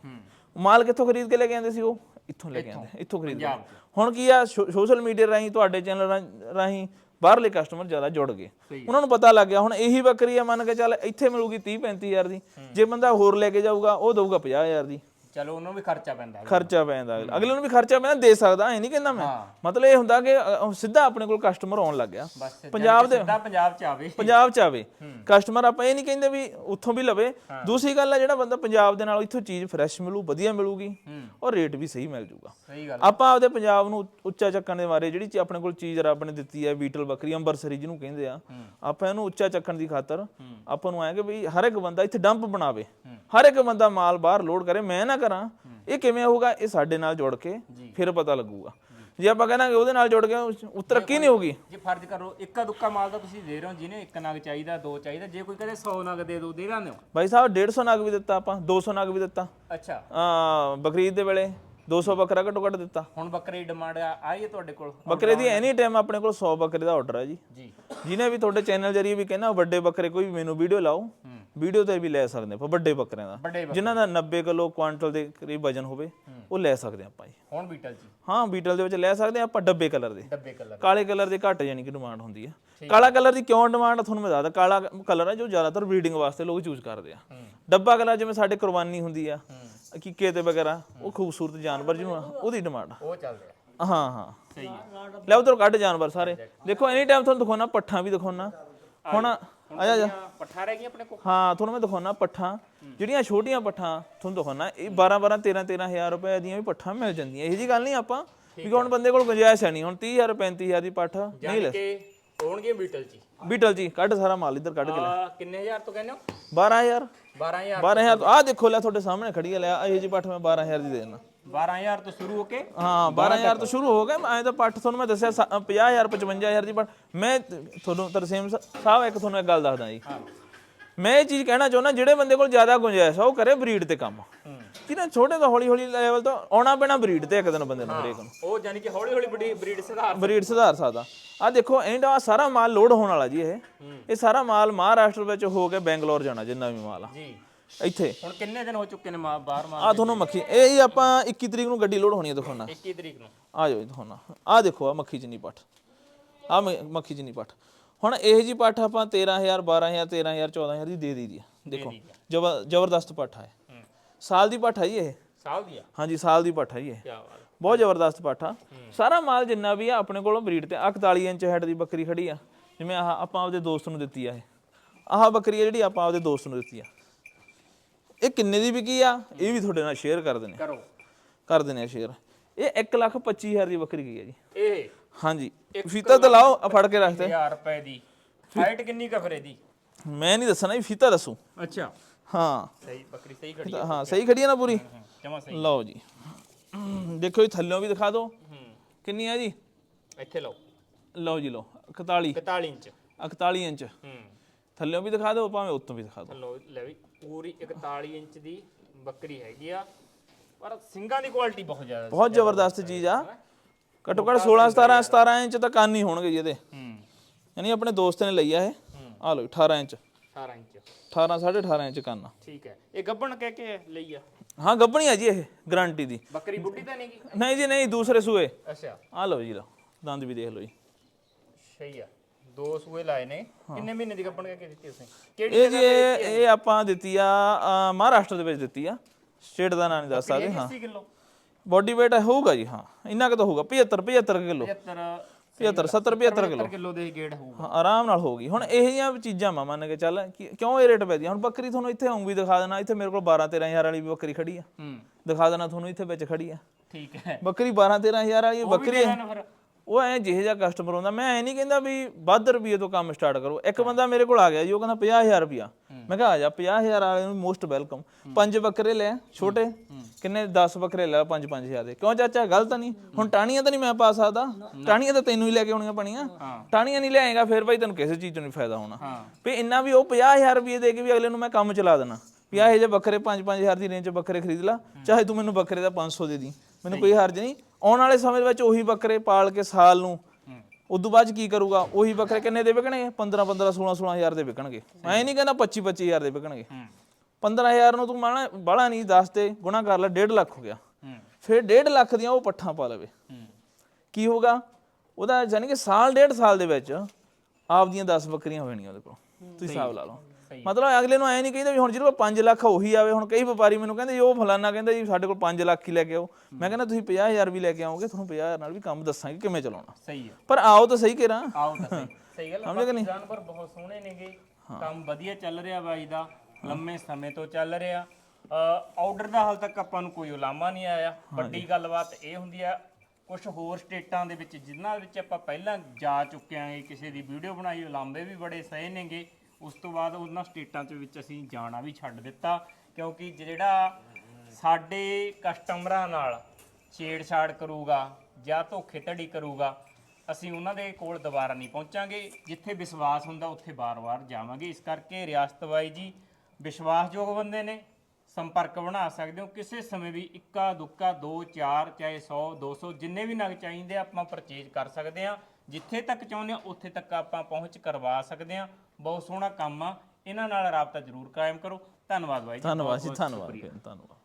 ਮਾਲ ਕਿੱਥੋਂ ਖਰੀਦ ਕੇ ਲੈ ਕੇ ਆਉਂਦੇ ਸੀ ਉਹ? ਇੱਥੋਂ ਲੈ ਕੇ ਆਉਂਦੇ ਇੱਥੋਂ ਖਰੀਦ ਕੇ ਪੰਜਾਬ ਹੁਣ ਕੀ ਆ ਸੋਸ਼ਲ ਮੀਡੀਆ ਰਾਹੀਂ ਤੁਹਾਡੇ ਚੈਨਲ ਰਾਹੀਂ ਬਾਹਰਲੇ ਕਸਟਮਰ ਜ਼ਿਆਦਾ ਜੁੜ ਗਏ। ਉਹਨਾਂ ਨੂੰ ਪਤਾ ਲੱਗ ਗਿਆ ਹੁਣ ਇਹੀ ਬੱਕਰੀ ਆ ਮੰਨ ਕੇ ਚੱਲ ਇੱਥੇ ਮਿਲੂਗੀ 30 35000 ਦੀ। ਜੇ ਬੰਦਾ ਹੋਰ ਲੈ ਕੇ ਜਾਊਗਾ ਉਹ ਦਊਗਾ 50000 ਦੀ। ਚਲੋ ਉਹਨੂੰ ਵੀ ਖਰਚਾ ਪੈਂਦਾ ਖਰਚਾ ਪੈਂਦਾ ਅਗਲੇ ਨੂੰ ਵੀ ਖਰਚਾ ਪੈਂਦਾ ਦੇ ਸਕਦਾ ਐ ਨਹੀਂ ਕਹਿੰਦਾ ਮੈਂ। ਮਤਲਬ ਇਹ ਹੁੰਦਾ ਕਿ ਅ, ਸਿੱਧਾ ਆਪਣੇ ਕੋਲ ਕਸਟਮਰ ਆਉਣ ਲੱਗ ਗਿਆ। ਬਸ ਪੰਜਾਬ ਦੇ ਸਿੱਧਾ ਪੰਜਾਬ ਚ ਆਵੇ। ਪੰਜਾਬ ਚ ਆਵੇ। ਕਸਟਮਰ ਆਪਾਂ ਇਹ ਨਹੀਂ ਕਹਿੰਦੇ ਵੀ ਉੱਥੋਂ ਵੀ ਲਵੇ। ਦੂਸਰੀ ਗੱਲ ਆ ਜਿਹੜਾ ਬੰਦਾ ਪੰਜਾਬ ਦੇ ਨਾਲ ਇੱਥੋਂ ਚੀਜ਼ ਫਰੈਸ਼ ਮਿਲੂ ਵਧੀਆ ਮਿਲੂਗੀ ਹੂੰ। ਔਰ ਰੇਟ ਵੀ ਸਹੀ ਮਿਲ ਜੂਗਾ। ਸਹੀ ਗੱਲ ਆਪਾਂ ਆਪਦੇ ਪੰਜਾਬ ਨੂੰ ਉੱਚਾ ਚੱਕਣ ਦੇ ਬਾਰੇ ਜਿਹੜੀ ਚੀ- ਆਪਣੇ ਕੋਲ ਚੀਜ਼ ਰੱਬ ਨੇ ਦਿੱਤੀ ਹੈ ਬੀਟਲ ਬੱਕਰੀ ਅੰਬਰਸਰੀ ਜਿਹਨੂੰ ਕਹਿੰਦੇ ਆ ਆਪਾਂ ਇਹਨੂੰ ਉੱਚਾ ਚੱਕਣ ਦੀ ਖਾਤਰ ਆਪਾਂ ਨੂੰ ਕਿ ਵੀ ਹਰ ਇੱਕ ਬੰਦਾ ਇੱਥੇ ਡੰਪ ਬਣਾਵੇ। ਹਰ ਇੱਕ ਬੰਦਾ ਮਾਲ ਬਾਹਰ ਲੋਡ ਕਰੇ। ਮੈਂ ਨਾ ਕਰਾਂ ਇਹ ਕਿਵੇਂ ਹੋਊਗਾ ਇਹ ਸਾਡੇ ਨਾਲ ਜੁੜ ਕੇ ਫਿਰ ਪਤਾ ਲੱਗੂਗਾ। ਜੇ ਆਪਾਂ ਕਹਾਂਗੇ ਉਹਦੇ ਨਾਲ ਜੁੜ ਕੇ ਉਹ ਤਰੱਕੀ ਨਹੀਂ ਹੋਊਗੀ। ਜੇ ਫਰਜ਼ ਕਰੋ ਇੱਕਾ ਦੁੱਕਾ ਮਾਲ ਦਾ ਤੁਸੀਂ ਦੇ ਰਹੇ ਹੋ ਜਿਹਨੇ ਇੱਕ ਨਗ ਚਾਹੀਦਾ ਦੋ ਚਾਹੀਦਾ ਜੇ ਕੋਈ ਕਹੇ 100 ਨਗ ਦੇ ਦੋ ਦੇ ਦਾਂਦੇ ਹੋ? ਭਾਈ ਸਾਹਿਬ 150 ਨਗ ਵੀ ਦਿੱਤਾ ਆਪਾਂ 200 ਨਗ ਵੀ ਦਿੱਤਾ। ਅੱਛਾ। ਆ ਬਕਰੀਦ ਦੇ ਵੇਲੇ 200 ਬੱਕਰਾ ਘੱਟੋ ਘੱਟ ਦਿੱਤਾ। ਹੁਣ ਬੱਕਰੇ ਦੀ ਡਿਮਾਂਡ ਆਈ ਹੈ ਤੁਹਾਡੇ ਕੋਲ? ਬੱਕਰੇ ਦੀ ਐਨੀ ਟਾਈਮ ਆਪਣੇ ਕੋਲ 100 ਬੱਕਰੇ ਦਾ ਆਰਡਰ ਹੈ ਜੀ। ਜੀ। ਜਿਹਨੇ ਵੀ ਤੁਹਾਡੇ ਚੈਨਲ ਜਰੀਏ ਵੀ ਕਹਿੰਦਾ ਵੱਡੇ ਬੱਕਰੇ ਕੋਈ ਵੀ ਮੈਨੂੰ ਵੀਡੀਓ ਲਾਓ। ਵੀਡੀਓ ਤੇ ਵੀ ਲੈ ਸਕਦੇ ਆਪਾਂ ਵੱਡੇ ਬੱਕਰਿਆਂ ਦਾ। ਵੱਡੇ ਜਿਨ੍ਹਾਂ ਦਾ 90 ਕਿਲੋ ਕੁਆਂਟਲ ਦੇ ਕਰੀਬ ਵਜਨ ਹੋਵੇ ਉਹ ਲੈ ਸਕਦੇ ਆਪਾਂ ਜੀ। ਹੁਣ ਬੀਟਲ ਜੀ। ਹਾਂ ਬੀਟਲ ਦੇ ਵਿੱਚ ਲੈ ਸਕਦੇ ਆਪਾਂ ਡੱਬੇ ਕਲਰ ਦੇ। ਡੱਬੇ ਕਲਰ ਕਾਲੇ ਕਲਰ ਦੇ ਘੱਟ ਯਾਨੀ ਕਿ ਡਿਮਾਂਡ ਹੁੰਦੀ ਹੈ। ਕਾਲਾ ਕਲਰ ਦੀ ਕਿਉਂ ਡਿਮਾਂਡ ਤੁਹਾਨੂੰ ਮੈਂ ਦੱਸਦਾ ਕਾਲਾ ਕਲਰ ਹੈ ਜੋ ਜ਼ਿਆਦਾਤਰ ਬਰੀਡਿੰਗ ਵਾਸਤੇ ਲੋਕ ਚੂਜ਼ ਕਰਦੇ ਆ। ਡੱਬਾ ਕਲਰ ਜਿਵੇਂ ਸਾਡੇ ਕੁਰਬਾਨੀ ਹੁੰਦੀ ਆ ਕੀਕੇ ਤੇ ਵਗੈਰਾ ਉਹ ਖੂਬਸੂਰਤ ਜਾਨਵਰ ਜਿਹਨੂੰ ਆ, ਉਹਦੀ ਡਿਮਾਂਡ ਉਹ ਚੱਲਦੇ ਆ ਹਾਂ ਹਾਂ। ਸਹੀ ਹੈ। ਲੈ ਉਧਰ ਕੱਢ ਜਾਨਵਰ ਸਾਰੇ। ਦੇਖੋ ਐਨੀ ਟਾਈਮ ਤੁਹਾਨੂੰ ਦਿਖਾਉਣਾ ਪੱਠਾਂ ਵੀ ਦਿਖਾਉਣਾ ਹੁਣ ਆ ਜਾ ਪੱਠਾ ਰਹਿ ਗਿਆ ਆਪਣੇ ਕੋਲ। ਹਾਂ ਤੁਹਾਨੂੰ ਮੈਂ ਦਿਖਾਉਣਾ ਪੱਠਾਂ। ਜਿਹੜੀਆਂ ਛੋਟੀਆਂ ਪੱਠਾਂ ਤੁਹਾਨੂੰ ਦਿਖਾਉਣਾ। ਇਹ 12 12 13 13000 ਰੁਪਏ ਦੀਆਂ ਵੀ ਪੱਠਾਂ ਮਿਲ ਜਾਂਦੀਆਂ। ਇਹੋ ਜੀ ਗੱਲ ਨਹੀਂ ਆਪਾਂ ਵੀ ਹੁਣ ਬੰਦੇ ਕੋਲ ਗੁੰਜਾਇਸ਼ ਹੈ ਨਹੀਂ। ਹੁਣ 30000 35000 ਦੀ ਪੱਠ ਨਹੀਂ ਲੈ। ਕੇ ਹੋਣਗੇ ਬੀਟਲ ਜੀ। ਬੀਟਲ ਜੀ ਕੱਢ ਸਾਰਾ ਮਾਲ ਇੱਧਰ ਕੱਢ ਕੇ ਲੈ। ਆ ਕਿੰਨੇ ਹਜ਼ਾਰ ਤੋਂ ਕਹਿੰਦੇ ਹੋ? 12000 12000 12000 ਆਹ ਦੇਖੋ ਲੈ ਤੁਹਾਡੇ ਸਾਹਮਣੇ ਖੜੀ ਹੈ ਲੈ ਇਹ ਜੀ ਪੱਠ ਮੈਂ 12000 ਦੀ ਦੇ ਦੇਣਾ 12000 ਤੋਂ ਸ਼ੁਰੂ ਹੋ ਕੇ ਹਾਂ 12000 ਤੋਂ ਸ਼ੁਰੂ ਹੋ ਗਿਆ ਐਂ ਤਾਂ ਪੱਠ ਤੁਹਾਨੂੰ ਮੈਂ ਦੱਸਿਆ 50000 55000 ਦੀ ਪੱਠ। ਮੈਂ ਤੁਹਾਨੂੰ ਤਰਸੇਮ ਸਾਹਿਬ ਇੱਕ ਤੁਹਾਨੂੰ ਇੱਕ ਗੱਲ ਦੱਸਦਾ ਜੀ। ਮੈਂ ਇਹ ਚੀਜ਼ ਕਹਿਣਾ ਚਾਹੁੰਦਾ ਜਿਹੜੇ ਬੰਦੇ ਕੋਲ ਜ਼ਿਆਦਾ ਗੁੰਜਾਇਸ਼ ਆ ਉਹ ਕਰੇ ਬਰੀਡ ਤੇ ਕੰਮ। ਜਿਹਨਾਂ ਛੋਟੇ ਤੋਂ ਹੌਲੀ ਹੌਲੀ ਲੈਵਲ ਤੋਂ ਆਉਣਾ ਪੈਣਾ ਬਰੀਡ ਤੇ ਇੱਕ ਦਿਨ ਬੰਦੇ ਨੂੰ ਹਰੇਕ ਨੂੰ। ਉਹ ਜਾਨੀ ਕਿ ਹੌਲੀ ਹੌਲੀ ਬੜੀ ਬਰੀਡ ਸੁਧਾਰ ਬਰੀਡ ਸੁਧਾਰ ਸਕਦਾ। ਆ ਦੇਖੋ ਐਂਡ ਆ ਸਾਰਾ ਮਾਲ ਲੋਡ ਹੋਣ ਵਾਲਾ ਜੀ ਇਹ। ਇਹ ਸਾਰਾ ਮਾਲ ਮਹਾਰਾਸ਼ਟਰ ਵਿੱਚ ਹੋ ਕੇ ਬੈਂਗਲੌਰ ਜਾਣਾ ਜਿੰਨਾ ਵੀ ਮਾਲ ਆ। ਜੀ। ਇੱਥੇ। ਹੁਣ ਕਿੰਨੇ ਦਿਨ ਹੋ ਚੁੱਕੇ ਨੇ ਮਾ- ਬਾਹਰ ਮਾਰ ਆ ਤੁਹਾਨੂੰ ਮੱਖੀ ਇਹ ਹੀ ਆਪਾਂ 21 ਤਰੀਕ ਨੂੰ ਗੱਡੀ ਲੋਡ ਹੋਣੀ ਹੈ ਦਿਖਾਉਣਾ। 21 ਤਰੀਕ ਨੂੰ। ਆ ਜਾਓ ਦਿਖਾਉਣਾ। ਆ ਦੇਖੋ ਆ ਮੱਖੀ ਚਨੀ ਪੱਠ। ਆ ਮੱਖੀ ਚਨੀ ਪੱਠ। ਹੁਣ ਇਹ ਜੀ ਪੱਠ ਆਪਾਂ 13000 12000 13000 14000 ਦੀ ਦੇ ਦਈਦੀ ਆ। ਦੇਖੋ ਜਬਰ ਜ਼ਬਰਦਸਤ ਪੱਠ ਹੂੰ। ਸਾਲ ਦੀ ਪੱਠ ਹੈ ਜੀ ਇਹ। ਸਾਲ ਦੀ ਆ? ਹਾਂਜੀ ਸਾਲ ਦੀ ਪੱਠ ਹੈ ਜੀ ਇਹ। ਕੀ ਬਾਤ ਬਹੁਤ ਜ਼ਬਰਦਸਤ ਪੱਠ ਆ। ਸਾਰਾ ਮਾਲ ਜਿੰਨਾ ਵੀ ਆ ਆਪਣੇ ਕੋਲੋਂ ਬਰੀਡ ਤੇ। ਆਹ 41 ਇੰਚ ਹੈਡ ਦੀ ਬੱਕਰੀ ਖੜੀ ਆ। ਜਿਵੇਂ ਆਹ ਆਪਾਂ ਆਪਦੇ ਦੋਸਤ ਨੂੰ ਦਿੱਤੀ ਆ ਇਹ। ਆਹ ਬੱਕਰੀ ਆ ਜਿਹੜੀ ਆਪਾਂ ਆਪਦੇ ਦੋਸਤ ਨੂੰ ਦਿੱਤੀ ਆ। ਇਹ ਕਿੰਨੇ ਦੀ ਵਿਕੀ ਆ? ਇਹ ਵੀ ਤੁਹਾਡੇ ਨਾਲ ਸ਼ੇਅਰ ਕਰ ਦਿੰਦੇ ਕਰੋ। ਕਰ ਦਿੰਦੇ ਆ ਸ਼ੇਅਰ ਇਹ 125000 ਦੀ ਬੱਕਰੀ ਗਈ ਆ ਜੀ? ਇਹ? ਹਾਂਜੀ। ਫੀਤਾ ਤਾਂ ਲਾਓ ਆ ਫੜ ਕੇ ਰੱਖਦੇ 1000 ਰੁਪਏ ਦੀ। ਹਾਈਟ ਕਿੰਨੀ ਕਫਰੇ ਦੀ ਮੈਂ ਨਹੀਂ ਦੱਸਣਾ ਜੀ ਫੀਤਾ ਦੱਸੂ। ਅੱਛਾ। ਹਾਂ। ਸਹੀ ਬੱਕਰੀ ਸਹੀ ਖੜੀ ਤਾਂ ਹਾਂ ਸਹੀ ਖੜੀ ਆ ਨਾ ਪੂਰੀ? ਜਮਾ ਸਹੀ। ਲਓ ਜੀ। ਦੇਖੋ ਜੀ ਥੱਲਿਓਂ ਵੀ ਦਿਖਾ ਦਿਓ। ਹੂੰ। ਕਿੰਨੀ ਆ ਜੀ? ਇੱਥੇ ਲਓ। ਲਓ ਜੀ ਲਓ। 41 41 ਇੰਚ। 41 ਇੰਚ। ਹੂੰ। ਥੱਲਿਓਂ ਵੀ ਦਿਖਾ ਦਿਓ ਭਾਵੇਂ ਉੱਤੋਂ ਵੀ ਦਿਖਾ ਦਿਓ। ਲਓ ਲੈ ਵੀ ਪੂਰੀ 41 ਇੰਚ ਦੀ ਬੱਕਰੀ ਹੈਗੀ ਆ। ਪਰ ਸਿੰਗਾਂ ਦੀ ਕੁਆਲਿਟੀ ਬਹੁਤ ਜ਼ਿਆਦਾ ਬਹੁਤ ਜ਼ਬਰਦਸਤ ਚੀਜ਼ ਆ। ਘੱਟੋ ਘੱਟ 16 17 17 ਇੰਚ ਤਾਂ ਕੰਨ ਹੀ ਹੋਣਗੇ ਜੀ ਇਹਦੇ। ਹੂੰ। ਯਾਨੀ ਆਪਣੇ ਦੋਸਤ ਨੇ ਲਈ ਆ ਇਹ। ਆ ਲਓ 18 ਇੰਚ। 18 ਇੰਚ। 18 18.5 ਇੰਚ ਕੰਨ। ਠੀਕ ਹੈ। ਇਹ ਗੱਬਣ ਕਹਿ ਕੇ ਲਈ ਆ? ਹਾਂ ਗੱਬਣੀ ਆ ਜੀ ਇਹ ਗਾਰੰਟੀ ਦੀ। ਬੱਕਰੀ ਬੁੱਢੀ ਤਾਂ ਨਹੀਂ ਗੀ? ਨਹੀਂ ਜੀ ਨਹੀਂ ਦੂਸਰੇ ਸੂਏ। ਅੱਛਾ। ਆ ਲਓ ਜੀ ਲਓ। ਦੰਦ ਵੀ ਦੇਖ ਲਓ ਜੀ। ਸਹੀ ਆ। ਦੋ ਸੂਏ ਲਾਏ ਨੇ। ਕਿੰਨੇ ਮਹੀਨੇ ਦੀ ਗੱਬਣ ਕਹਿ ਕੇ ਦਿੱਤੀ ਤੁਸੀਂ? ਕਿਹੜੀ ਇਹ ਜੀ ਇਹ ਇਹ ਆਪਾਂ ਦਿੱਤੀ ਆ ਅ, ਮਹਾਰਾਸ਼ਟਰ ਦੇ ਵਿੱਚ ਦਿੱਤੀ ਆ। ਸਟੇਟ ਦਾ ਨਾਂ ਨਹੀਂ ਦੱਸ ਸਕਦੇ ਹਾਂ 80 ਕਿਲੋ? ਬੋਡੀ weight ਹੋਊਗਾ ਜੀ ਹਾਂ। ਇੰਨਾ ਕੁ ਤਾਂ ਹੋਊਗਾ 75 75 ਕਿਲੋ। 75 75 70 75 ਕਿਲੋ। ਕਿਲੋ ਦੇ ਗੇੜ ਹੋਊਗਾ। ਹਾਂ ਆਰਾਮ ਨਾਲ ਹੋਊਗੀ। ਹੁਣ ਇਹ ਜਿਹੀਆਂ ਚੀਜ਼ਾਂ ਮਾ ਮੰਨ ਕੇ ਚੱਲ ਕਿ- ਕਿਉਂ ਇਹ ਰੇਟ ਪੈਦੀ ਹੁਣ ਬੱਕਰੀ ਤੁਹਾਨੂੰ ਇੱਥੇ ਆਉਂ ਵੀ ਦਿਖਾ ਦੇਣਾ ਇੱਥੇ ਮੇਰੇ ਕੋਲ 12 13000 ਵਾਲੀ ਵੀ ਬੱਕਰੀ ਖੜੀ ਆ। ਹੂੰ। ਦਿਖਾ ਦੇਣਾ ਤੁਹਾਨੂੰ ਇੱਥੇ ਵਿੱਚ ਖੜੀ ਆ। ਠੀਕ ਹੈ। ਬੱਕਰੀ 12 13000 ਵਾਲੀ ਬੱਕਰੀ ਫਿਰ। ਉਹ ਐ ਜਿਹੇ ਜਿਹਾ ਕਸਟਮਰ ਹੁੰਦਾ ਮੈਂ ਐ ਨਹੀਂ ਕਹਿੰਦਾ ਵੀ ਵੱਧ ਰੁਪਏ ਤੋਂ ਕੰਮ ਸਟਾਰਟ ਕਰੋ। ਇੱਕ ਬੰਦਾ ਮੇਰੇ ਕੋਲ ਆ ਗਿਆ ਜੀ ਉਹ ਕਹਿੰਦਾ 50000 ਰੁਪਿਆ ਮੈਂ ਕਿਹਾ ਆ ਜਾ 50000 ਵਾਲੇ ਨੂੰ ਮੋਸਟ ਵੈਲਕਮ ਪੰਜ ਬੱਕਰੇ ਲੈ ਛੋਟੇ। ਕਿੰਨੇ? 10 ਬੱਕਰੇ ਲੈ 5 5000 ਦੇ। ਕਿਉਂ ਚਾਚਾ ਗਲਤ ਨਹੀਂ। ਹੁਣ ਟਾਣੀਆਂ ਤਾਂ ਨਹੀਂ ਮੈਂ ਪਾ ਸਕਦਾ। ਟਾਣੀਆਂ ਤਾਂ ਤੈਨੂੰ ਹੀ ਲੈ ਕੇ ਆਉਣੀਆਂ ਪਣੀਆਂ। ਟਾਣੀਆਂ ਨਹੀਂ ਲਿਆਏਗਾ ਫਿਰ ਭਾਈ ਤੈਨੂੰ ਕਿਸੇ ਚੀਜ਼ ਤੋਂ ਨਹੀਂ ਫਾਇਦਾ ਹੋਣਾ। ਵੀ ਇੰਨਾ ਵੀ ਉਹ 50000 ਰੁਪਏ ਦੇ ਕੇ ਵੀ ਅਗਲੇ ਨੂੰ ਮੈਂ ਕੰਮ ਚਲਾ ਦੇਣਾ। ਵੀ ਆਹ ਜੇ ਬੱਕਰੇ 5-5000 ਦੀ ਰੇਂਜ 'ਚ ਬੱਕਰੇ ਖਰੀਦ ਲਾ। ਚਾਹੇ ਤੂੰ ਮੈਨੂੰ ਬੱਕਰੇ ਦਾ 500 ਦੇ ਦੀ। ਮੈਨੂੰ ਕੋਈ ਹਰਜ ਨਹੀਂ। ਆਉਣ ਵਾਲੇ ਸਮੇਂ ਦੇ ਵਿੱਚ ਉਹੀ ਬੱਕਰੇ ਪਾਲ ਕੇ ਸਾਲ ਨੂੰ ਉਦੋਂ ਬਾਅਦ 'ਚ ਕੀ ਕਰੂਗਾ? ਉਹੀ ਬੱਕਰੇ ਕਿੰਨੇ ਦੇ ਵਿਕਣਗੇ 15 15 16 16000 ਦੇ ਵਿਕਣਗੇ। ਮੈਂ ਨਹੀਂ ਕਹਿੰਦਾ 25 25000 ਦੇ ਵਿਕਣਗੇ। ਹੂੰ। 15000 ਨੂੰ ਤੂੰ ਮਾਣਾ ਬਾਲਾ ਨਹੀਂ ਦੱਸ ਤੇ ਗੁਣਾ ਕਰ ਲੈ 1.5 ਲੱਖ ਹੋ ਗਿਆ। ਫਿਰ 1.5 ਲੱਖ ਦੀਆਂ ਉਹ ਪੱਠਾਂ ਪਾ ਲਵੇ। ਕੀ ਹੋਗਾ ਉਹਦਾ ਯਾਨੀ ਕਿ ਸਾਲ ਡੇਢ ਸਾਲ ਦੇ ਵਿੱਚ ਆਪਦੀਆਂ 10 ਬੱਕਰੀਆਂ ਹੋ ਜਾਣੀਆਂ ਉਹਦੇ ਕੋਲ। ਤੁਸੀਂ ਹਿਸਾਬ ਲਾ ਲਓ। ਮਤਲਬ ਅਗਲੇ ਨੂੰ ਐ ਨਹੀਂ ਕਹਿੰਦਾ ਵੀ ਹੁਣ ਜਿਹਦੇ ਕੋਲ 5 ਲੱਖ ਉਹੀ ਆਵੇ ਹੁਣ ਕਈ ਵਪਾਰੀ ਮੈਨੂੰ ਕਹਿੰਦੇ ਉਹ ਫਲਾਨਾ ਕਹਿੰਦਾ ਜੀ ਸਾਡੇ ਕੋਲ 5 ਲੱਖ ਹੀ ਲੈ ਕੇ ਆਓ। ਮੈਂ ਕਹਿੰਦਾ ਤੁਸੀਂ 50000 ਵੀ ਲੈ ਕੇ ਆਓਗੇ ਤੁਹਾਨੂੰ 50000 ਨਾਲ ਵੀ ਕੰਮ ਦੱਸਾਂਗੇ ਕਿਵੇਂ ਚਲਾਉਣਾ। ਸਹੀ ਹੈ। ਪਰ ਆਓ ਤਾਂ ਸਹੀ ਕੇਰਾਂ ਆਓ ਤਾਂ ਸਹੀ। ਸਹੀ ਗੱਲ ਹੈ ਜਾਨਵਰ ਬਹੁਤ ਸੋਹਣੇ ਨੇਗੇ। ਕੰਮ ਵਧੀਆ ਚੱਲ ਰਿਹਾ ਬਾਈ ਦਾ ਲੰਮੇ ਸਮੇਂ ਤੋਂ ਚੱਲ ਰਿਹਾ। ਆਰਡਰ ਦਾ ਹਾਲ ਤੱਕ ਆਪਾਂ ਨੂੰ ਕੋਈ ਉਲਾਮਾ ਨਹੀਂ ਆਇਆ। ਵੱਡੀ ਗੱਲਬਾਤ ਇਹ ਹੁੰਦੀ ਆ ਕੁਝ ਹੋਰ ਸਟੇਟਾਂ ਦੇ ਵਿੱਚ ਜਿਨ੍ਹਾਂ ਵਿੱਚ ਆਪਾਂ ਪਹਿਲਾਂ ਜਾ ਚੁੱਕੇ ਆਂਗੇ ਕਿਸੇ ਦੀ ਵੀਡੀਓ ਬਣਾਈ ਉਲਾਂਬੇ ਵੀ ਬੜੇ ਸਹੀ ਨੇਗੇ। ਉਸ ਤੋਂ ਬਾਅਦ ਉਹਨਾਂ ਸਟੇਟਾਂ ਦੇ ਵਿੱਚ ਅਸੀਂ ਜਾਣਾ ਵੀ ਛੱਡ ਦਿੱਤਾ, ਕਿਉਂਕਿ ਜਿਹੜਾ ਸਾਡੇ ਕਸਟਮਰਾਂ ਨਾਲ ਛੇੜਛਾੜ ਕਰੂਗਾ ਜਾਂ ਧੋਖੇਧੜੀ ਕਰੂਗਾ, ਅਸੀਂ ਉਹਨਾਂ ਦੇ ਕੋਲ ਦੁਬਾਰਾ ਨਹੀਂ ਪਹੁੰਚਾਂਗੇ। ਜਿੱਥੇ ਵਿਸ਼ਵਾਸ ਹੁੰਦਾ, ਉੱਥੇ ਬਾਰ-ਬਾਰ ਜਾਵਾਂਗੇ। ਇਸ ਕਰਕੇ ਰਿਆਸਤ ਬਾਈ ਜੀ ਵਿਸ਼ਵਾਸਯੋਗ ਬੰਦੇ ਨੇ, ਸੰਪਰਕ ਬਣਾ ਸਕਦੇ ਹੋ। ਕਿਸੇ ਸਮੇਂ ਵੀ ਇੱਕਾ, ਦੁੱਕਾ 2 4 ਚਾਹੇ 100 200 ਜਿੰਨੇ ਵੀ ਨਗ ਚਾਹੀਦੇ ਆਪਾਂ ਪਰਚੇਜ ਕਰ ਸਕਦੇ ਆ ਜਿੱਥੇ ਤੱਕ ਚਾਹੁੰਦੇ ਆ ਉੱਥੇ ਤੱਕ ਆਪਾਂ ਪਹੁੰਚ ਕਰਵਾ ਸਕਦੇ ਆ ਬਹੁਤ ਸੋਹਣਾ ਕੰਮ ਆ। ਇਹਨਾਂ ਨਾਲ ਰਾਬਤਾ ਜ਼ਰੂਰ ਕਾਇਮ ਕਰੋ। ਧੰਨਵਾਦ ਬਾਈ ਜੀ। ਧੰਨਵਾਦ ਜੀ ਧੰਨਵਾਦ ਧੰਨਵਾਦ।